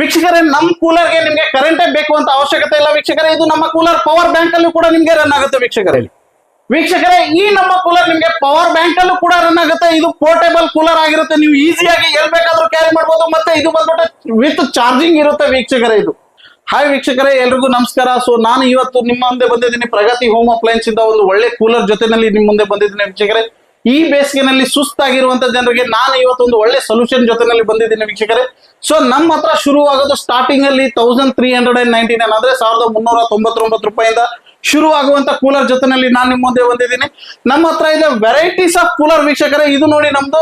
ವೀಕ್ಷಕರೇ, ನಮ್ಮ ಕೂಲರ್ಗೆ ನಿಮ್ಗೆ ಕರೆಂಟೇ ಬೇಕು ಅಂತ ಅವಶ್ಯಕತೆ ಇಲ್ಲ ವೀಕ್ಷಕರೇ, ಇದು ನಮ್ಮ ಕೂಲರ್ ಪವರ್ ಬ್ಯಾಂಕ್ ಅಲ್ಲೂ ಕೂಡ ನಿಮ್ಗೆ ರನ್ ಆಗುತ್ತೆ ವೀಕ್ಷಕರೇ. ವೀಕ್ಷಕರೇ, ಈ ನಮ್ಮ ಕೂಲರ್ ನಿಮ್ಗೆ ಪವರ್ ಬ್ಯಾಂಕ್ ಅಲ್ಲೂ ಕೂಡ ರನ್ ಆಗುತ್ತೆ. ಇದು ಪೋರ್ಟೇಬಲ್ ಕೂಲರ್ ಆಗಿರುತ್ತೆ. ನೀವು ಈಸಿಯಾಗಿ ಎಲ್ ಬೇಕಾದ್ರೂ ಕ್ಯಾರಿ ಮಾಡ್ಬೋದು. ಮತ್ತೆ ಇದು ಬಂದ್ಬಿಟ್ಟು ವಿತ್ ಚಾರ್ಜಿಂಗ್ ಇರುತ್ತೆ ವೀಕ್ಷಕರೇ ಇದು. ಹಾಯ್ ವೀಕ್ಷಕರೇ, ಎಲ್ರಿಗೂ ನಮಸ್ಕಾರ. ಸೊ ನಾನು ಇವತ್ತು ನಿಮ್ಮ ಮುಂದೆ ಬಂದಿದ್ದೀನಿ. ಪ್ರಗತಿ ಹೋಮ್ ಅಪ್ಲಯನ್ಸ್ ಇಂದ ಒಂದು ಒಳ್ಳೆ ಕೂಲರ್ ಜೊತೆನಲ್ಲಿ ನಿಮ್ಮ ಮುಂದೆ ಬಂದಿದ್ದೀನಿ ವೀಕ್ಷಕರೇ. ಈ ಬೇಸಿಗೆನಲ್ಲಿ ಸುಸ್ತಾಗಿರುವಂತ ಜನರಿಗೆ ನಾನು ಇವತ್ತು ಒಂದು ಒಳ್ಳೆ ಸೊಲ್ಯೂಷನ್ ಜೊತೆನಲ್ಲಿ ಬಂದಿದ್ದೀನಿ ವೀಕ್ಷಕರೇ. ಸೊ ನಮ್ಮ ಹತ್ರ ಶುರುವಾಗೋದು ಸ್ಟಾರ್ಟಿಂಗ್ ಅಲ್ಲಿ thousand three hundred and ninety nine ಅಂದ್ರೆ ಸಾವಿರದ ಮುನ್ನೂರ ತೊಂಬತ್ತೊಂಬತ್ತು ರೂಪಾಯಿಂದ ಶುರು ಆಗುವಂತ ಕೂಲರ್ ಜೊತೆನಲ್ಲಿ ನಾನು ನಿಮ್ಮ ಮುಂದೆ ಬಂದಿದ್ದೀನಿ. ನಮ್ಮ ಹತ್ರ ಇದೆ ವೆರೈಟೀಸ್ ಆಫ್ ಕೂಲರ್ ವೀಕ್ಷಕರೇ. ಇದು ನೋಡಿ ನಮ್ದು,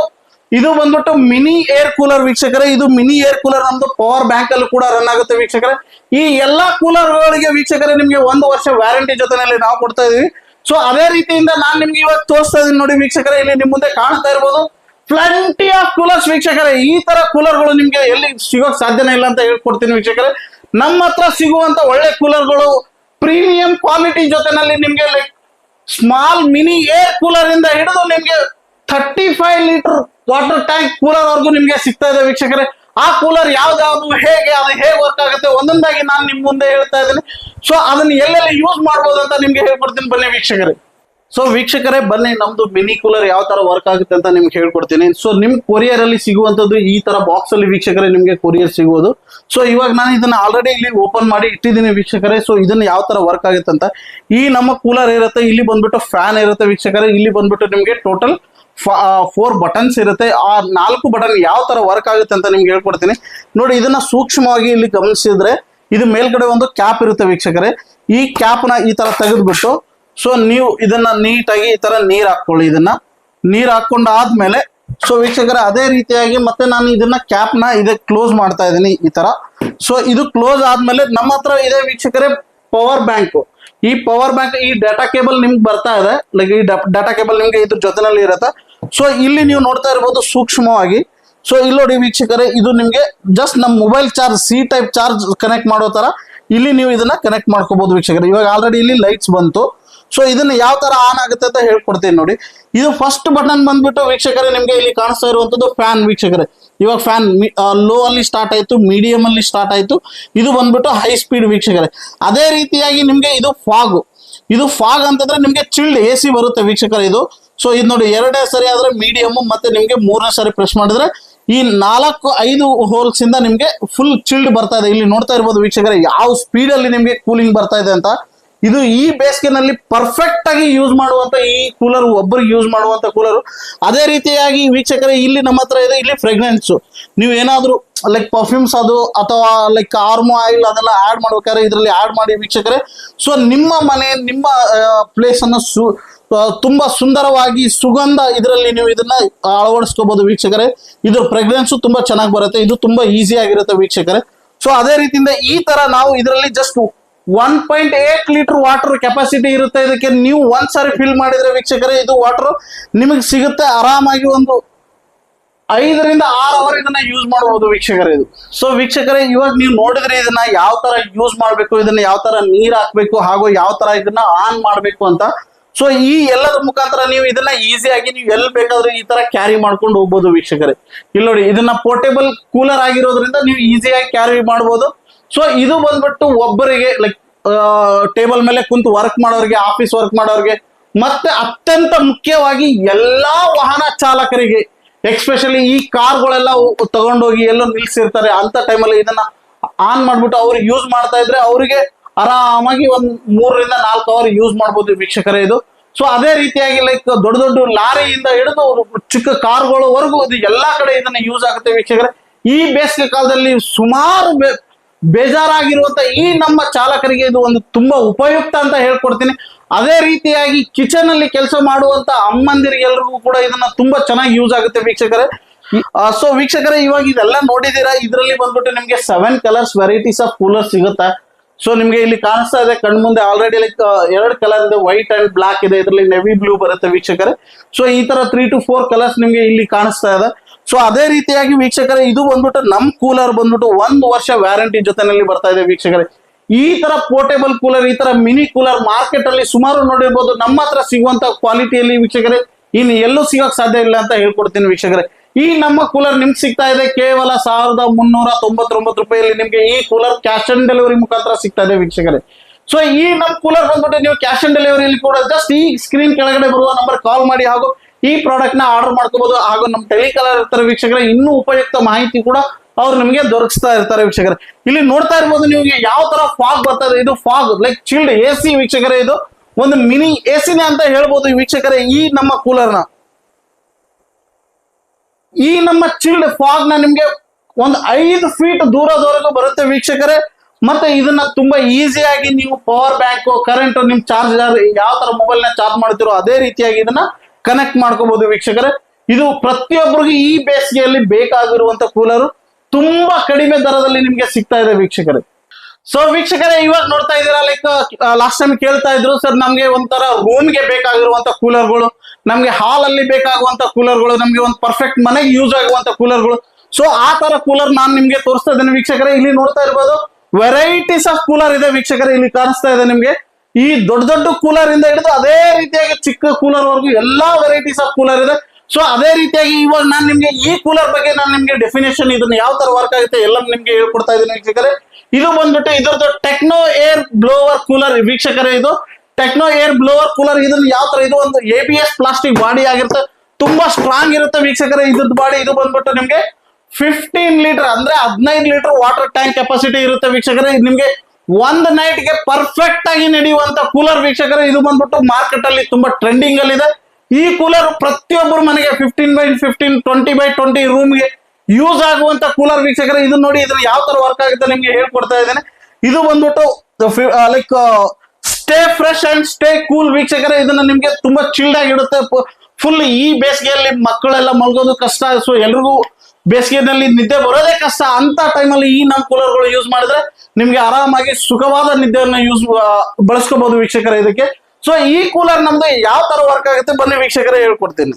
ಇದು ಬಂದ್ಬಿಟ್ಟು ಮಿನಿ ಏರ್ ಕೂಲರ್ ವೀಕ್ಷಕರೇ. ಇದು ಮಿನಿ ಏರ್ ಕೂಲರ್ ನಮ್ದು ಪವರ್ ಬ್ಯಾಂಕ್ ಅಲ್ಲಿ ಕೂಡ ರನ್ ಆಗುತ್ತೆ ವೀಕ್ಷಕರೇ. ಈ ಎಲ್ಲಾ ಕೂಲರ್ ಗಳಿಗೆ ವೀಕ್ಷಕರೇ, ನಿಮ್ಗೆ ಒಂದು ವರ್ಷ ವ್ಯಾರಂಟಿ ಜೊತೆನಲ್ಲಿ ನಾವು ಕೊಡ್ತಾ ಇದೀವಿ ಸೊ ಅದೇ ರೀತಿಯಿಂದ ನಾನು ನಿಮ್ಗೆ ಇವತ್ತು ತೋರಿಸ್ತಾ ಇದೀನಿ ನೋಡಿ ವೀಕ್ಷಕರೇ, ಇಲ್ಲಿ ನಿಮ್ ಮುಂದೆ ಕಾಣ್ತಾ ಇರ್ಬೋದು. ಪ್ಲಂಟಿ ಆಫ್ ಕೂಲರ್ಸ್ ವೀಕ್ಷಕರೇ, ಈ ತರ ಕೂಲರ್ಗಳು ನಿಮ್ಗೆ ಎಲ್ಲಿ ಸಿಗೋಕ್ ಸಾಧ್ಯನೇ ಇಲ್ಲ ಅಂತ ಹೇಳ್ಕೊಡ್ತೀನಿ ವೀಕ್ಷಕರೇ. ನಮ್ಮ ಹತ್ರ ಸಿಗುವಂತ ಒಳ್ಳೆ ಕೂಲರ್ಗಳು ಪ್ರೀಮಿಯಂ ಕ್ವಾಲಿಟಿ ಜೊತೆನಲ್ಲಿ ನಿಮ್ಗೆ like small mini air cooler ಇಂದ ಹಿಡಿದು ನಿಮ್ಗೆ thirty five litre water tank cooler ವರ್ಗು ನಿಮ್ಗೆ ಸಿಗ್ತಾ ಇದೆ ವೀಕ್ಷಕರೇ. ಆ ಕೂಲರ್ ಯಾವ್ದಾವ್ದು ಹೇಗೆ, ಅದು ಹೇಗೆ ವರ್ಕ್ ಆಗುತ್ತೆ, ಒಂದೊಂದಾಗಿ ನಾನು ನಿಮ್ ಮುಂದೆ ಹೇಳ್ತಾ ಇದ್ದೀನಿ. ಸೊ ಅದನ್ನ ಎಲ್ಲೆಲ್ಲಿ ಯೂಸ್ ಮಾಡ್ಬೋದು ಅಂತ ನಿಮ್ಗೆ ಹೇಳ್ಕೊಡ್ತೀನಿ ಬನ್ನಿ ವೀಕ್ಷಕರೇ. ಸೊ ವೀಕ್ಷಕರೇ, ಬನ್ನಿ, ನಮ್ದು ಮಿನಿ ಕೂಲರ್ ಯಾವ ತರ ವರ್ಕ್ ಆಗುತ್ತೆ ಅಂತ ನಿಮ್ಗೆ ಹೇಳ್ಕೊಡ್ತೀನಿ. ಸೊ ನಿಮ್ ಕೊರಿಯರ್ ಅಲ್ಲಿ ಸಿಗುವಂತದ್ದು ಈ ತರ ಬಾಕ್ಸ್ ಅಲ್ಲಿ ವೀಕ್ಷಕರೇ ನಿಮ್ಗೆ ಕೊರಿಯರ್ ಸಿಗುವುದು ಸೊ ಇವಾಗ ನಾನು ಇದನ್ನ ಆಲ್ರೆಡಿ ಇಲ್ಲಿ ಓಪನ್ ಮಾಡಿ ಇಟ್ಟಿದ್ದೀನಿ ವೀಕ್ಷಕರೇ. ಸೊ ಇದನ್ನ ಯಾವ ತರ ವರ್ಕ್ ಆಗುತ್ತೆ ಅಂತ. ಈ ನಮ್ಮ ಕೂಲರ್ ಇರುತ್ತೆ, ಇಲ್ಲಿ ಬಂದ್ಬಿಟ್ಟು ಫ್ಯಾನ್ ಇರುತ್ತೆ ವೀಕ್ಷಕರೇ. ಇಲ್ಲಿ ಬಂದ್ಬಿಟ್ಟು ನಿಮ್ಗೆ ಟೋಟಲ್ ಫೋರ್ ಬಟನ್ಸ್ ಇರುತ್ತೆ. ಆ ನಾಲ್ಕು ಬಟನ್ ಯಾವ ತರ ವರ್ಕ್ ಆಗುತ್ತೆ ಅಂತ ನಿಮ್ಗೆ ಹೇಳ್ಕೊಡ್ತೀನಿ. ನೋಡಿ, ಇದನ್ನ ಸೂಕ್ಷ್ಮವಾಗಿ ಇಲ್ಲಿ ಗಮನಿಸಿದ್ರೆ ಇದು ಮೇಲ್ಗಡೆ ಒಂದು ಕ್ಯಾಪ್ ಇರುತ್ತೆ ವೀಕ್ಷಕರೇ. ಈ ಕ್ಯಾಪ್ನ ಈ ತರ ತೆಗೆದ್ಬಿಟ್ಟು ಸೊ ನೀವು ಇದನ್ನ ನೀಟಾಗಿ ಈ ತರ ನೀರ್ ಹಾಕೊಳ್ಳಿ ಇದನ್ನ. ನೀರ್ ಹಾಕೊಂಡ್ ಆದ್ಮೇಲೆ ಸೊ ವೀಕ್ಷಕರ, ಅದೇ ರೀತಿಯಾಗಿ ಮತ್ತೆ ನಾನು ಇದನ್ನ ಕ್ಯಾಪ್ನ ಇದಕ್ಕೆ ಕ್ಲೋಸ್ ಮಾಡ್ತಾ ಇದ್ದೀನಿ ಈ ತರ. ಸೊ ಇದು ಕ್ಲೋಸ್ ಆದ್ಮೇಲೆ ನಮ್ಮ ಹತ್ರ ಇದೆ ವೀಕ್ಷಕರೇ ಪವರ್ ಬ್ಯಾಂಕ್ ಈ ಪವರ್ ಬ್ಯಾಂಕ್ ಈ ಡಾಟಾ ಕೇಬಲ್ ನಿಮ್ಗೆ ಬರ್ತಾ ಇದೆ. ಲೈಕ್ ಈ ಡಾಟಾ ಕೇಬಲ್ ನಿಮ್ಗೆ ಇದ್ರ ಜೊತೆನಲ್ಲಿ ಇರತ್ತೆ. ಸೊ ಇಲ್ಲಿ ನೀವು ನೋಡ್ತಾ ಇರ್ಬೋದು ಸೂಕ್ಷ್ಮವಾಗಿ. ಸೊ ಇಲ್ಲಿ ನೋಡಿ ವೀಕ್ಷಕರೇ, ಇದು ನಿಮ್ಗೆ ಜಸ್ಟ್ ನಮ್ಮ mobile charge C type charge connect ಮಾಡೋ ತರ. ಇಲ್ಲಿ ನೀವು ಇದನ್ನ ಕನೆಕ್ಟ್ ಮಾಡ್ಕೋಬಹುದು ವೀಕ್ಷಕರೇ. ಇವಾಗ ಆಲ್ರೆಡಿ ಇಲ್ಲಿ ಲೈಟ್ಸ್ ಬಂತು. ಸೊ ಇದನ್ನ ಯಾವ ತರ ಆನ್ ಆಗುತ್ತೆ ಅಂತ ಹೇಳ್ಕೊಡ್ತೀನಿ ನೋಡಿ. ಇದು ಫಸ್ಟ್ ಬಟನ್ ಬಂದ್ಬಿಟ್ಟು ವೀಕ್ಷಕರೇ, ನಿಮ್ಗೆ ಇಲ್ಲಿ ಕಾಣಿಸ್ತಾ ಇರುವಂತದ್ದು ಫ್ಯಾನ್ ವೀಕ್ಷಕರೇ. ಇವಾಗ ಫ್ಯಾನ್ ಲೋ ಅಲ್ಲಿ ಸ್ಟಾರ್ಟ್ ಆಯಿತು ಮೀಡಿಯಂ ಅಲ್ಲಿ ಸ್ಟಾರ್ಟ್ ಆಯಿತು. ಇದು ಬಂದ್ಬಿಟ್ಟು ಹೈ ಸ್ಪೀಡ್ ವೀಕ್ಷಕರೇ. ಅದೇ ರೀತಿಯಾಗಿ ನಿಮ್ಗೆ ಇದು ಫಾಗ್ ಇದು ಫಾಗ್ ಅಂತಂದ್ರೆ ನಿಮ್ಗೆ ಚಿಲ್ಡ್ ಎ ಸಿ ಬರುತ್ತೆ ವೀಕ್ಷಕರೇ ಇದು. ಸೊ ಇದು ನೋಡಿ, ಎರಡೇ ಸರಿ ಆದ್ರೆ ಮೀಡಿಯಮ್ ಮತ್ತೆ ನಿಮ್ಗೆ ಮೂರನೇ ಸರಿ ಪ್ರೆಸ್ ಮಾಡಿದ್ರೆ ಈ ನಾಲ್ಕು, ಐದು ಹೋಲ್ಸ್ ಇಂದ ನಿಮ್ಗೆ ಫುಲ್ ಚಿಲ್ಡ್ ಬರ್ತಾ ಇದೆ. ಇಲ್ಲಿ ನೋಡ್ತಾ ಇರ್ಬೋದು ವೀಕ್ಷಕರೇ, ಯಾವ ಸ್ಪೀಡ್ ಅಲ್ಲಿ ನಿಮ್ಗೆ ಕೂಲಿಂಗ್ ಬರ್ತಾ ಇದೆ ಅಂತ. ಇದು ಈ ಬೇಸಿಗೆನಲ್ಲಿ ಪರ್ಫೆಕ್ಟ್ ಆಗಿ ಯೂಸ್ ಮಾಡುವಂತ ಈ ಕೂಲರ್ ಒಬ್ಬರಿಗೆ ಯೂಸ್ ಮಾಡುವಂತ ಕೂಲರ್ ಅದೇ ರೀತಿಯಾಗಿ ವೀಕ್ಷಕರೇ, ಇಲ್ಲಿ ನಮ್ಮ ಹತ್ರ ಇದೆ, ಇಲ್ಲಿ ಫ್ರೆಗ್ನೆನ್ಸ್ ನೀವು ಏನಾದ್ರೂ ಲೈಕ್ ಪರ್ಫ್ಯೂಮ್ಸ್ ಅದು, ಅಥವಾ ಲೈಕ್ ಆರ್ಮೋ ಆಯಿಲ್ ಅದೆಲ್ಲ ಆಡ್ ಮಾಡ್ಬೇಕಾದ್ರೆ ಇದರಲ್ಲಿ ಆಡ್ ಮಾಡಿ ವೀಕ್ಷಕರೇ. ಸೊ ನಿಮ್ಮ ಮನೆ, ನಿಮ್ಮ ಪ್ಲೇಸ್ ಅನ್ನ ಸು ತುಂಬಾ ಸುಂದರವಾಗಿ ಸುಗಂಧ ಇದರಲ್ಲಿ ನೀವು ಇದನ್ನ ಅಳವಡಿಸ್ಕೋಬಹುದು ವೀಕ್ಷಕರೇ. ಇದ್ರ ಪ್ರೆಗ್ನೆನ್ಸ್ ತುಂಬಾ ಚೆನ್ನಾಗಿ ಬರುತ್ತೆ. ಇದು ತುಂಬಾ ಈಸಿ ಆಗಿರುತ್ತೆ ವೀಕ್ಷಕರೇ. ಸೊ ಅದೇ ರೀತಿಯಿಂದ ಈ ತರ ನಾವು ಇದರಲ್ಲಿ just one point eight litre water capacity ಇರುತ್ತೆ. ಇದಕ್ಕೆ ನೀವು ಒಂದ್ ಸಾರಿ ಫಿಲ್ ಮಾಡಿದ್ರೆ ವೀಕ್ಷಕರೇ, ಇದು ವಾಟರ್ ನಿಮಗೆ ಸಿಗುತ್ತೆ ಆರಾಮಾಗಿ ಒಂದು ಐದರಿಂದ ಆರು ಅವರ್ ಇದನ್ನ ಯೂಸ್ ಮಾಡಬಹುದು ವೀಕ್ಷಕರೇ ಇದು. ಸೊ ವೀಕ್ಷಕರೇ, ಇವಾಗ ನೀವು ನೋಡಿದ್ರೆ ಇದನ್ನ ಯಾವ ತರ ಯೂಸ್ ಮಾಡಬೇಕು, ಇದನ್ನ ಯಾವ ತರ ನೀರ್ ಹಾಕ್ಬೇಕು, ಹಾಗೂ ಯಾವ ತರ ಇದನ್ನ ಆನ್ ಮಾಡಬೇಕು ಅಂತ. ಸೊ ಈ ಎಲ್ಲದ್ರ ಮುಖಾಂತರ ನೀವು ಇದನ್ನ ಈಸಿಯಾಗಿ ನೀವು ಎಲ್ಲಿ ಬೇಕಾದ್ರೂ ಈ ತರ ಕ್ಯಾರಿ ಮಾಡ್ಕೊಂಡು ಹೋಗ್ಬೋದು ವೀಕ್ಷಕರೇ. ಇಲ್ಲಿ ನೋಡಿ, ಇದನ್ನ ಪೋರ್ಟೇಬಲ್ ಕೂಲರ್ ಆಗಿರೋದ್ರಿಂದ ನೀವು ಈಸಿಯಾಗಿ ಕ್ಯಾರಿ ಮಾಡ್ಬೋದು. ಸೊ ಇದು ಬಂದ್ಬಿಟ್ಟು ಒಬ್ಬರಿಗೆ ಲೈಕ್ ಟೇಬಲ್ ಮೇಲೆ ಕುಂತು ವರ್ಕ್ ಮಾಡೋರಿಗೆ ಆಫೀಸ್ ವರ್ಕ್ ಮಾಡೋರಿಗೆ, ಮತ್ತೆ ಅತ್ಯಂತ ಮುಖ್ಯವಾಗಿ ಎಲ್ಲಾ ವಾಹನ ಚಾಲಕರಿಗೆ ಎಕ್ಸ್ಪೆಷಲಿ ಈ ಕಾರ್ಗಳೆಲ್ಲ ತಗೊಂಡೋಗಿ ಎಲ್ಲೋ ನಿಲ್ಸಿರ್ತಾರೆ ಅಂತ ಟೈಮಲ್ಲಿ ಇದನ್ನ ಆನ್ ಮಾಡ್ಬಿಟ್ಟು ಅವ್ರಿಗೆ ಯೂಸ್ ಮಾಡ್ತಾ ಇದ್ರೆ ಅವರಿಗೆ ಆರಾಮಾಗಿ ಒಂದ್ ಮೂರರಿಂದ ನಾಲ್ಕು ಅವರ್ ಯೂಸ್ ಮಾಡ್ಬೋದು ವೀಕ್ಷಕರೇ ಇದು. ಸೊ ಅದೇ ರೀತಿಯಾಗಿ ಲೈಕ್ ದೊಡ್ಡ ದೊಡ್ಡ ಲಾರಿಯಿಂದ ಹಿಡಿದು ಚಿಕ್ಕ ಕಾರ್ಗಳವರೆಗೂ ಇದು ಎಲ್ಲಾ ಕಡೆ ಇದನ್ನ ಯೂಸ್ ಆಗುತ್ತೆ ವೀಕ್ಷಕರೇ. ಈ ಬೇಸಿಗೆ ಕಾಲದಲ್ಲಿ ಸುಮಾರು ಬೇಜಾರಾಗಿರುವಂತ ಈ ನಮ್ಮ ಚಾಲಕರಿಗೆ ಇದು ಒಂದು ತುಂಬಾ ಉಪಯುಕ್ತ ಅಂತ ಹೇಳ್ಕೊಡ್ತೀನಿ. ಅದೇ ರೀತಿಯಾಗಿ ಕಿಚನ್ ಅಲ್ಲಿ ಕೆಲಸ ಮಾಡುವಂತ ಅಮ್ಮಂದಿರಿಗೆ ಎಲ್ರಿಗೂ ಕೂಡ ಇದನ್ನ ತುಂಬಾ ಚೆನ್ನಾಗಿ ಯೂಸ್ ಆಗುತ್ತೆ ವೀಕ್ಷಕರೇ. ಸೊ ವೀಕ್ಷಕರೇ, ಇವಾಗ ಇದೆಲ್ಲ ನೋಡಿದೀರಾ ಇದರಲ್ಲಿ ಬಂದ್ಬಿಟ್ಟು ನಿಮ್ಗೆ seven colours varieties of cooler ಸಿಗುತ್ತೆ? ಸೊ ನಿಮ್ಗೆ ಇಲ್ಲಿ ಕಾಣಿಸ್ತಾ ಇದೆ, ಕಣ್ ಮುಂದೆ ಆಲ್ರೆಡಿ ಲೈಕ್ ಎರಡು ಕಲರ್ ಇದೆ ವೈಟ್ ಅಂಡ್ ಬ್ಲಾಕ್ ಇದೆ, ಇದರಲ್ಲಿ ನೆವಿ ಬ್ಲೂ ಬರುತ್ತೆ ವೀಕ್ಷಕರೇ. ಸೊ ಈ ತರ ತ್ರೀ ಟು ಫೋರ್ ಕಲರ್ಸ್ ನಿಮ್ಗೆ ಇಲ್ಲಿ ಕಾಣಿಸ್ತಾ ಇದೆ. ಸೊ ಅದೇ ರೀತಿಯಾಗಿ ವೀಕ್ಷಕರೇ, ಇದು ಬಂದ್ಬಿಟ್ಟು ನಮ್ ಕೂಲರ್ ಬಂದ್ಬಿಟ್ಟು ಒಂದು ವರ್ಷ ವ್ಯಾರಂಟಿ ಜೊತೆನಲ್ಲಿ ಬರ್ತಾ ಇದೆ ವೀಕ್ಷಕರೇ. ಈ ತರ ಪೋರ್ಟೇಬಲ್ ಕೂಲರ್ ಈ ತರ ಮಿನಿ ಕೂಲರ್ ಮಾರ್ಕೆಟ್ ಅಲ್ಲಿ ಸುಮಾರು ನೋಡಿರ್ಬೋದು. ನಮ್ಮ ಹತ್ರ ಸಿಗುವಂತ ಕ್ವಾಲಿಟಿಯಲ್ಲಿ ವೀಕ್ಷಕರೇ, ಇನ್ನು ಎಲ್ಲೂ ಸಿಗೋಕ್ ಸಾಧ್ಯ ಇಲ್ಲ ಅಂತ ಹೇಳ್ಕೊಡ್ತೀನಿ ವೀಕ್ಷಕರೇ. ಈ ನಮ್ಮ ಕೂಲರ್ ನಿಮ್ಗೆ ಸಿಗ್ತಾ ಇದೆ ಕೇವಲ ಸಾವಿರದ ಮುನ್ನೂರ ತೊಂಬತ್ತೊಂಬತ್ತು ರೂಪಾಯಿಯಲ್ಲಿ ನಿಮ್ಗೆ ಈ ಕೂಲರ್ ಕ್ಯಾಶ್ ಆನ್ ಡೆಲಿವರಿ ಮುಖಾಂತರ ಸಿಗ್ತಾ ಇದೆ ವೀಕ್ಷಕರೇ. ಸೊ ಈ ನಮ್ಮ ಕೂಲರ್ ಬಂದ್ಬಿಟ್ಟು ನೀವು ಕ್ಯಾಶ್ ಆನ್ ಡೆಲಿವರಿಯಲ್ಲಿ ಕೂಡ ಜಸ್ಟ್ ಈ ಸ್ಕ್ರೀನ್ ಕೆಳಗಡೆ ಬರುವ ನಂಬರ್ ಕಾಲ್ ಮಾಡಿ ಹಾಗೂ ಈ ಪ್ರಾಡಕ್ಟ್ನ ಆರ್ಡರ್ ಮಾಡ್ಕೋಬಹುದು ಹಾಗೂ ನಮ್ಮ ಟೆಲಿಕಲರ್ ಇರ್ತಾರೆ ವೀಕ್ಷಕರ, ಇನ್ನೂ ಉಪಯುಕ್ತ ಮಾಹಿತಿ ಕೂಡ ಅವ್ರು ನಿಮಗೆ ದೊರಕಿಸ್ತಾ ಇರ್ತಾರೆ ವೀಕ್ಷಕರ. ಇಲ್ಲಿ ನೋಡ್ತಾ ಇರ್ಬೋದು ನಿಮಗೆ ಯಾವ ತರ ಫಾಗ್ ಬರ್ತದೆ ಇದು. Fog like chilled A C ವೀಕ್ಷಕರೇ ಇದು. ಒಂದು ಮಿನಿ ಎ ಸಿನೇ ಅಂತ ಹೇಳ್ಬೋದು ವೀಕ್ಷಕರೇ ಈ ನಮ್ಮ ಕೂಲರ್ನ ಈ ನಮ್ಮ ಚಿಲ್ಡ್ ಫಾಗ್ನ ನಿಮ್ಗೆ ಒಂದು ಐದು ಫೀಟ್ ದೂರದವರೆಗೂ ಬರುತ್ತೆ ವೀಕ್ಷಕರೇ. ಮತ್ತೆ ಇದನ್ನ ತುಂಬಾ ಈಸಿಯಾಗಿ ನೀವು ಪವರ್ ಬ್ಯಾಂಕ್ ಕರೆಂಟ್ ನಿಮ್ ಚಾರ್ಜರ್ ಯಾವ ತರ ಮೊಬೈಲ್ನ ಚಾರ್ಜ್ ಮಾಡ್ತಿರೋ ಅದೇ ರೀತಿಯಾಗಿ ಇದನ್ನ ಕನೆಕ್ಟ್ ಮಾಡ್ಕೋಬಹುದು ವೀಕ್ಷಕರೇ. ಇದು ಪ್ರತಿಯೊಬ್ಬರಿಗೂ ಈ ಬೇಸಿಗೆಯಲ್ಲಿ ಬೇಕಾಗಿರುವಂತ ಕೂಲರ್ ತುಂಬಾ ಕಡಿಮೆ ದರದಲ್ಲಿ ನಿಮ್ಗೆ ಸಿಗ್ತಾ ಇದೆ ವೀಕ್ಷಕರೇ. ಸೊ ವೀಕ್ಷಕರೇ, ಇವಾಗ ನೋಡ್ತಾ ಇದ್ದೀರಾ ಲೈಕ್ ಲಾಸ್ಟ್ ಟೈಮ್ ಕೇಳ್ತಾ ಇದ್ರು ಸರ್ ನಮ್ಗೆ ಒಂಥರ ರೂಮ್ಗೆ ಬೇಕಾಗಿರುವಂತ ಕೂಲರ್ಗಳು ನಮ್ಗೆ ಹಾಲ್ ಅಲ್ಲಿ ಬೇಕಾಗುವಂತ ಕೂಲರ್ಗಳು ನಮ್ಗೆ ಒಂದು ಪರ್ಫೆಕ್ಟ್ ಮನೆಗೆ ಯೂಸ್ ಆಗುವಂತ ಕೂಲರ್ಗಳು ಸೊ ಆ ತರ ಕೂಲರ್ ನಾನು ನಿಮ್ಗೆ ತೋರಿಸ್ತಾ ಇದ್ದೇನೆ ವೀಕ್ಷಕರೇ. ಇಲ್ಲಿ ನೋಡ್ತಾ ಇರ್ಬೋದು ವೆರೈಟೀಸ್ ಆಫ್ ಕೂಲರ್ ಇದೆ ವೀಕ್ಷಕರೇ, ಇಲ್ಲಿ ಕಾಣಿಸ್ತಾ ಇದೆ ನಿಮ್ಗೆ. ಈ ದೊಡ್ಡ ದೊಡ್ಡ ಕೂಲರ್ ಇಂದ ಹಿಡಿದು ಅದೇ ರೀತಿಯಾಗಿ ಚಿಕ್ಕ ಕೂಲರ್ ವರೆಗೂ ಎಲ್ಲಾ ವೆರೈಟೀಸ್ ಆಫ್ ಕೂಲರ್ ಇದೆ. ಸೊ ಅದೇ ರೀತಿಯಾಗಿ ಇವಾಗ ನಾನು ನಿಮ್ಗೆ ಈ ಕೂಲರ್ ಬಗ್ಗೆ ನಾನು ನಿಮ್ಗೆ ಡೆಫಿನೇಷನ್ ಇದನ್ನ ಯಾವ ತರ ವರ್ಕ್ ಆಗುತ್ತೆ ಎಲ್ಲ ನಿಮ್ಗೆ ಹೇಳ್ಕೊಡ್ತಾ ಇದ್ದೀನಿ ವೀಕ್ಷಕರೇ. ಇದು ಬಂದ್ಬಿಟ್ಟು ಇದರದ್ದು ಟೆಕ್ನೋ ಏರ್ ಬ್ಲೋವರ್ ಕೂಲರ್ ವೀಕ್ಷಕರೇ ಇದು. ಟೆಕ್ನೋ ಏರ್ ಬ್ಲೋವರ್ ಕೂಲರ್ ಇದನ್ನ ಯಾವ ತರ ಇದು ಒಂದು A B S plastic body ಆಗಿರುತ್ತೆ. ತುಂಬಾ ಸ್ಟ್ರಾಂಗ್ ಇರುತ್ತೆ ವೀಕ್ಷಕರೇ ಇದ್ರದ್ದು ಬಾಡಿ ಇದು ಬಂದ್ಬಿಟ್ಟು ನಿಮ್ಗೆ ಫಿಫ್ಟೀನ್ ಲೀಟರ್ ಅಂದ್ರೆ ಹದಿನೈದು ಲೀಟರ್ ವಾಟರ್ ಟ್ಯಾಂಕ್ ಕೆಪಾಸಿಟಿ ಇರುತ್ತೆ ವೀಕ್ಷಕರೇ. ನಿಮ್ಗೆ ಒಂದ್ ನೈಟ್ಗೆ ಪರ್ಫೆಕ್ಟ್ ಆಗಿ ನಡೆಯುವಂತ ಕೂಲರ್ ವೀಕ್ಷಕರು, ಇದು ಬಂದ್ಬಿಟ್ಟು ಮಾರ್ಕೆಟ್ ಅಲ್ಲಿ ತುಂಬಾ ಟ್ರೆಂಡಿಂಗ್ ಅಲ್ಲಿ ಇದೆ. ಈ ಕೂಲರ್ ಪ್ರತಿಯೊಬ್ಬರು ಮನೆಗೆ fifteen by fifteen twenty by twenty ರೂಮ್ಗೆ ಯೂಸ್ ಆಗುವಂತ ಕೂಲರ್ ವೀಕ್ಷಕರೇ ಇದು ನೋಡಿ ಇದ್ರ ಯಾವ ತರ ವರ್ಕ್ ಆಗುತ್ತೆ ನಿಮ್ಗೆ ಹೇಳ್ಕೊಡ್ತಾ ಇದ್ದೇನೆ. ಇದು ಬಂದ್ಬಿಟ್ಟು like stay fresh and stay cool ವೀಕ್ಷಕರೇ, ಇದನ್ನ ನಿಮ್ಗೆ ತುಂಬಾ ಚಿಲ್ಡ್ ಆಗಿಡುತ್ತೆ. ಫುಲ್ ಈ ಬೇಸಿಗೆಯಲ್ಲಿ ಮಕ್ಕಳೆಲ್ಲ ಮಲ್ಗೋದು ಕಷ್ಟ. ಸೊ ಎಲ್ರಿಗೂ ಬೇಸಿಗೆನಲ್ಲಿ ನಿದ್ದೆ ಬರೋದೇ ಕಷ್ಟ ಅಂತ ಟೈಮಲ್ಲಿ ಈ ನಮ್ಮ ಕೂಲರ್ಗಳು ಯೂಸ್ ಮಾಡಿದ್ರೆ ನಿಮ್ಗೆ ಆರಾಮಾಗಿ ಸುಖವಾದ ನಿದ್ದೆಯನ್ನು ಯೂಸ್ ಬಳಸ್ಕೋಬಹುದು ವೀಕ್ಷಕರ ಇದಕ್ಕೆ. ಸೊ ಈ ಕೂಲರ್ ನಮ್ದು ಯಾವ ತರ ವರ್ಕ್ ಆಗುತ್ತೆ ಬನ್ನಿ ವೀಕ್ಷಕರೇ ಹೇಳ್ಕೊಡ್ತೀನಿ.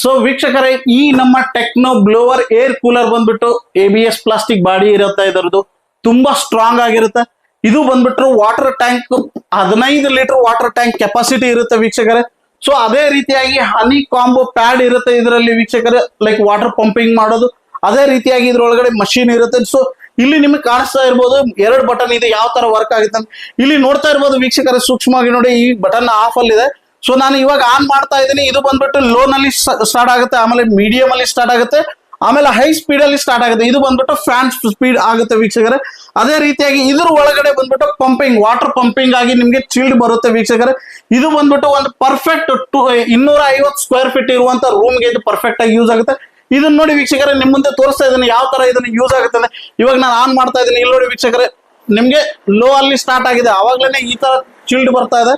ಸೊ ವೀಕ್ಷಕರೇ, ಈ ನಮ್ಮ ಟೆಕ್ನೋ ಬ್ಲೋವರ್ ಏರ್ ಕೂಲರ್ ಬಂದ್ಬಿಟ್ಟು A B S plastic body ಇರುತ್ತೆ ಇದರದ್ದು. ತುಂಬಾ ಸ್ಟ್ರಾಂಗ್ ಆಗಿರುತ್ತೆ. ಇದು ಬಂದ್ಬಿಟ್ಟು ವಾಟರ್ ಟ್ಯಾಂಕ್ ಹದಿನೈದು ಲೀಟರ್ ವಾಟರ್ ಟ್ಯಾಂಕ್ ಕೆಪಾಸಿಟಿ ಇರುತ್ತೆ ವೀಕ್ಷಕರೇ. ಸೊ ಅದೇ ರೀತಿಯಾಗಿ ಹನಿ ಕಾಂಬೋ ಪ್ಯಾಡ್ ಇರುತ್ತೆ ಇದರಲ್ಲಿ ವೀಕ್ಷಕರೇ ಲೈಕ್ ವಾಟರ್ ಪಂಪಿಂಗ್ ಮಾಡೋದು. ಅದೇ ರೀತಿಯಾಗಿ ಇದ್ರೊಳಗಡೆ ಮಷೀನ್ ಇರುತ್ತೆ. ಸೊ ಇಲ್ಲಿ ನಿಮಗೆ ಕಾಣಿಸ್ತಾ ಇರ್ಬೋದು, ಎರಡು ಬಟನ್ ಇದೆ, ಯಾವ ತರ ವರ್ಕ್ ಆಗುತ್ತೆ ಇಲ್ಲಿ ನೋಡ್ತಾ ಇರ್ಬೋದು ವೀಕ್ಷಕರ, ಸೂಕ್ಷ್ಮವಾಗಿ ನೋಡಿ ಈ ಬಟನ್ ಆಫ್ ಅಲ್ಲಿ ಇದೆ ಸೊ ನಾನು ಇವಾಗ ಆನ್ ಮಾಡ್ತಾ ಇದ್ದೀನಿ. ಇದು ಬಂದ್ಬಿಟ್ಟು ಲೋ ನಲ್ಲಿ ಸ್ಟಾರ್ಟ್ ಆಗುತ್ತೆ, ಆಮೇಲೆ ಮೀಡಿಯಂ ಅಲ್ಲಿ ಸ್ಟಾರ್ಟ್ ಆಗುತ್ತೆ, ಆಮೇಲೆ ಹೈ ಸ್ಪೀಡ್ ಅಲ್ಲಿ ಸ್ಟಾರ್ಟ್ ಆಗುತ್ತೆ. ಇದು ಬಂದ್ಬಿಟ್ಟು ಫ್ಯಾನ್ ಸ್ಪೀಡ್ ಆಗುತ್ತೆ ವೀಕ್ಷಕರೇ. ಅದೇ ರೀತಿಯಾಗಿ ಇದ್ರ ಒಳಗಡೆ ಬಂದ್ಬಿಟ್ಟು ಪಂಪಿಂಗ್ ವಾಟರ್ ಪಂಪಿಂಗ್ ಆಗಿ ನಿಮ್ಗೆ ಚಿಲ್ಡ್ ಬರುತ್ತೆ ವೀಕ್ಷಕರೇ. ಇದು ಬಂದ್ಬಿಟ್ಟು ಒಂದು ಪರ್ಫೆಕ್ಟ್ ಟು ಇನ್ನೂರ ಐವತ್ತು ಸ್ಕ್ವೇರ್ ಫೀಟ್ ಇರುವಂತ ರೂಮ್ಗೆ ಇದು ಪರ್ಫೆಕ್ಟ್ ಆಗಿ ಯೂಸ್ ಆಗುತ್ತೆ. ಇದನ್ನ ನೋಡಿ ವೀಕ್ಷಕರೇ, ನಿಮ್ ಮುಂದೆ ತೋರಿಸ್ತಾ ಇದ್ದೀನಿ ಯಾವ ತರ ಇದನ್ನ ಯೂಸ್ ಆಗುತ್ತೆ ಅಂದ್ರೆ ಇವಾಗ ನಾನು ಆನ್ ಮಾಡ್ತಾ ಇದ್ದೀನಿ. ಇಲ್ಲಿ ನೋಡಿ ವೀಕ್ಷಕರೇ, ನಿಮ್ಗೆ ಲೋ ಅಲ್ಲಿ ಸ್ಟಾರ್ಟ್ ಆಗಿದೆ. ಅವಾಗ್ಲೇನೆ ಈ ತರ ಚಿಲ್ಡ್ ಬರ್ತಾ ಇದೆ.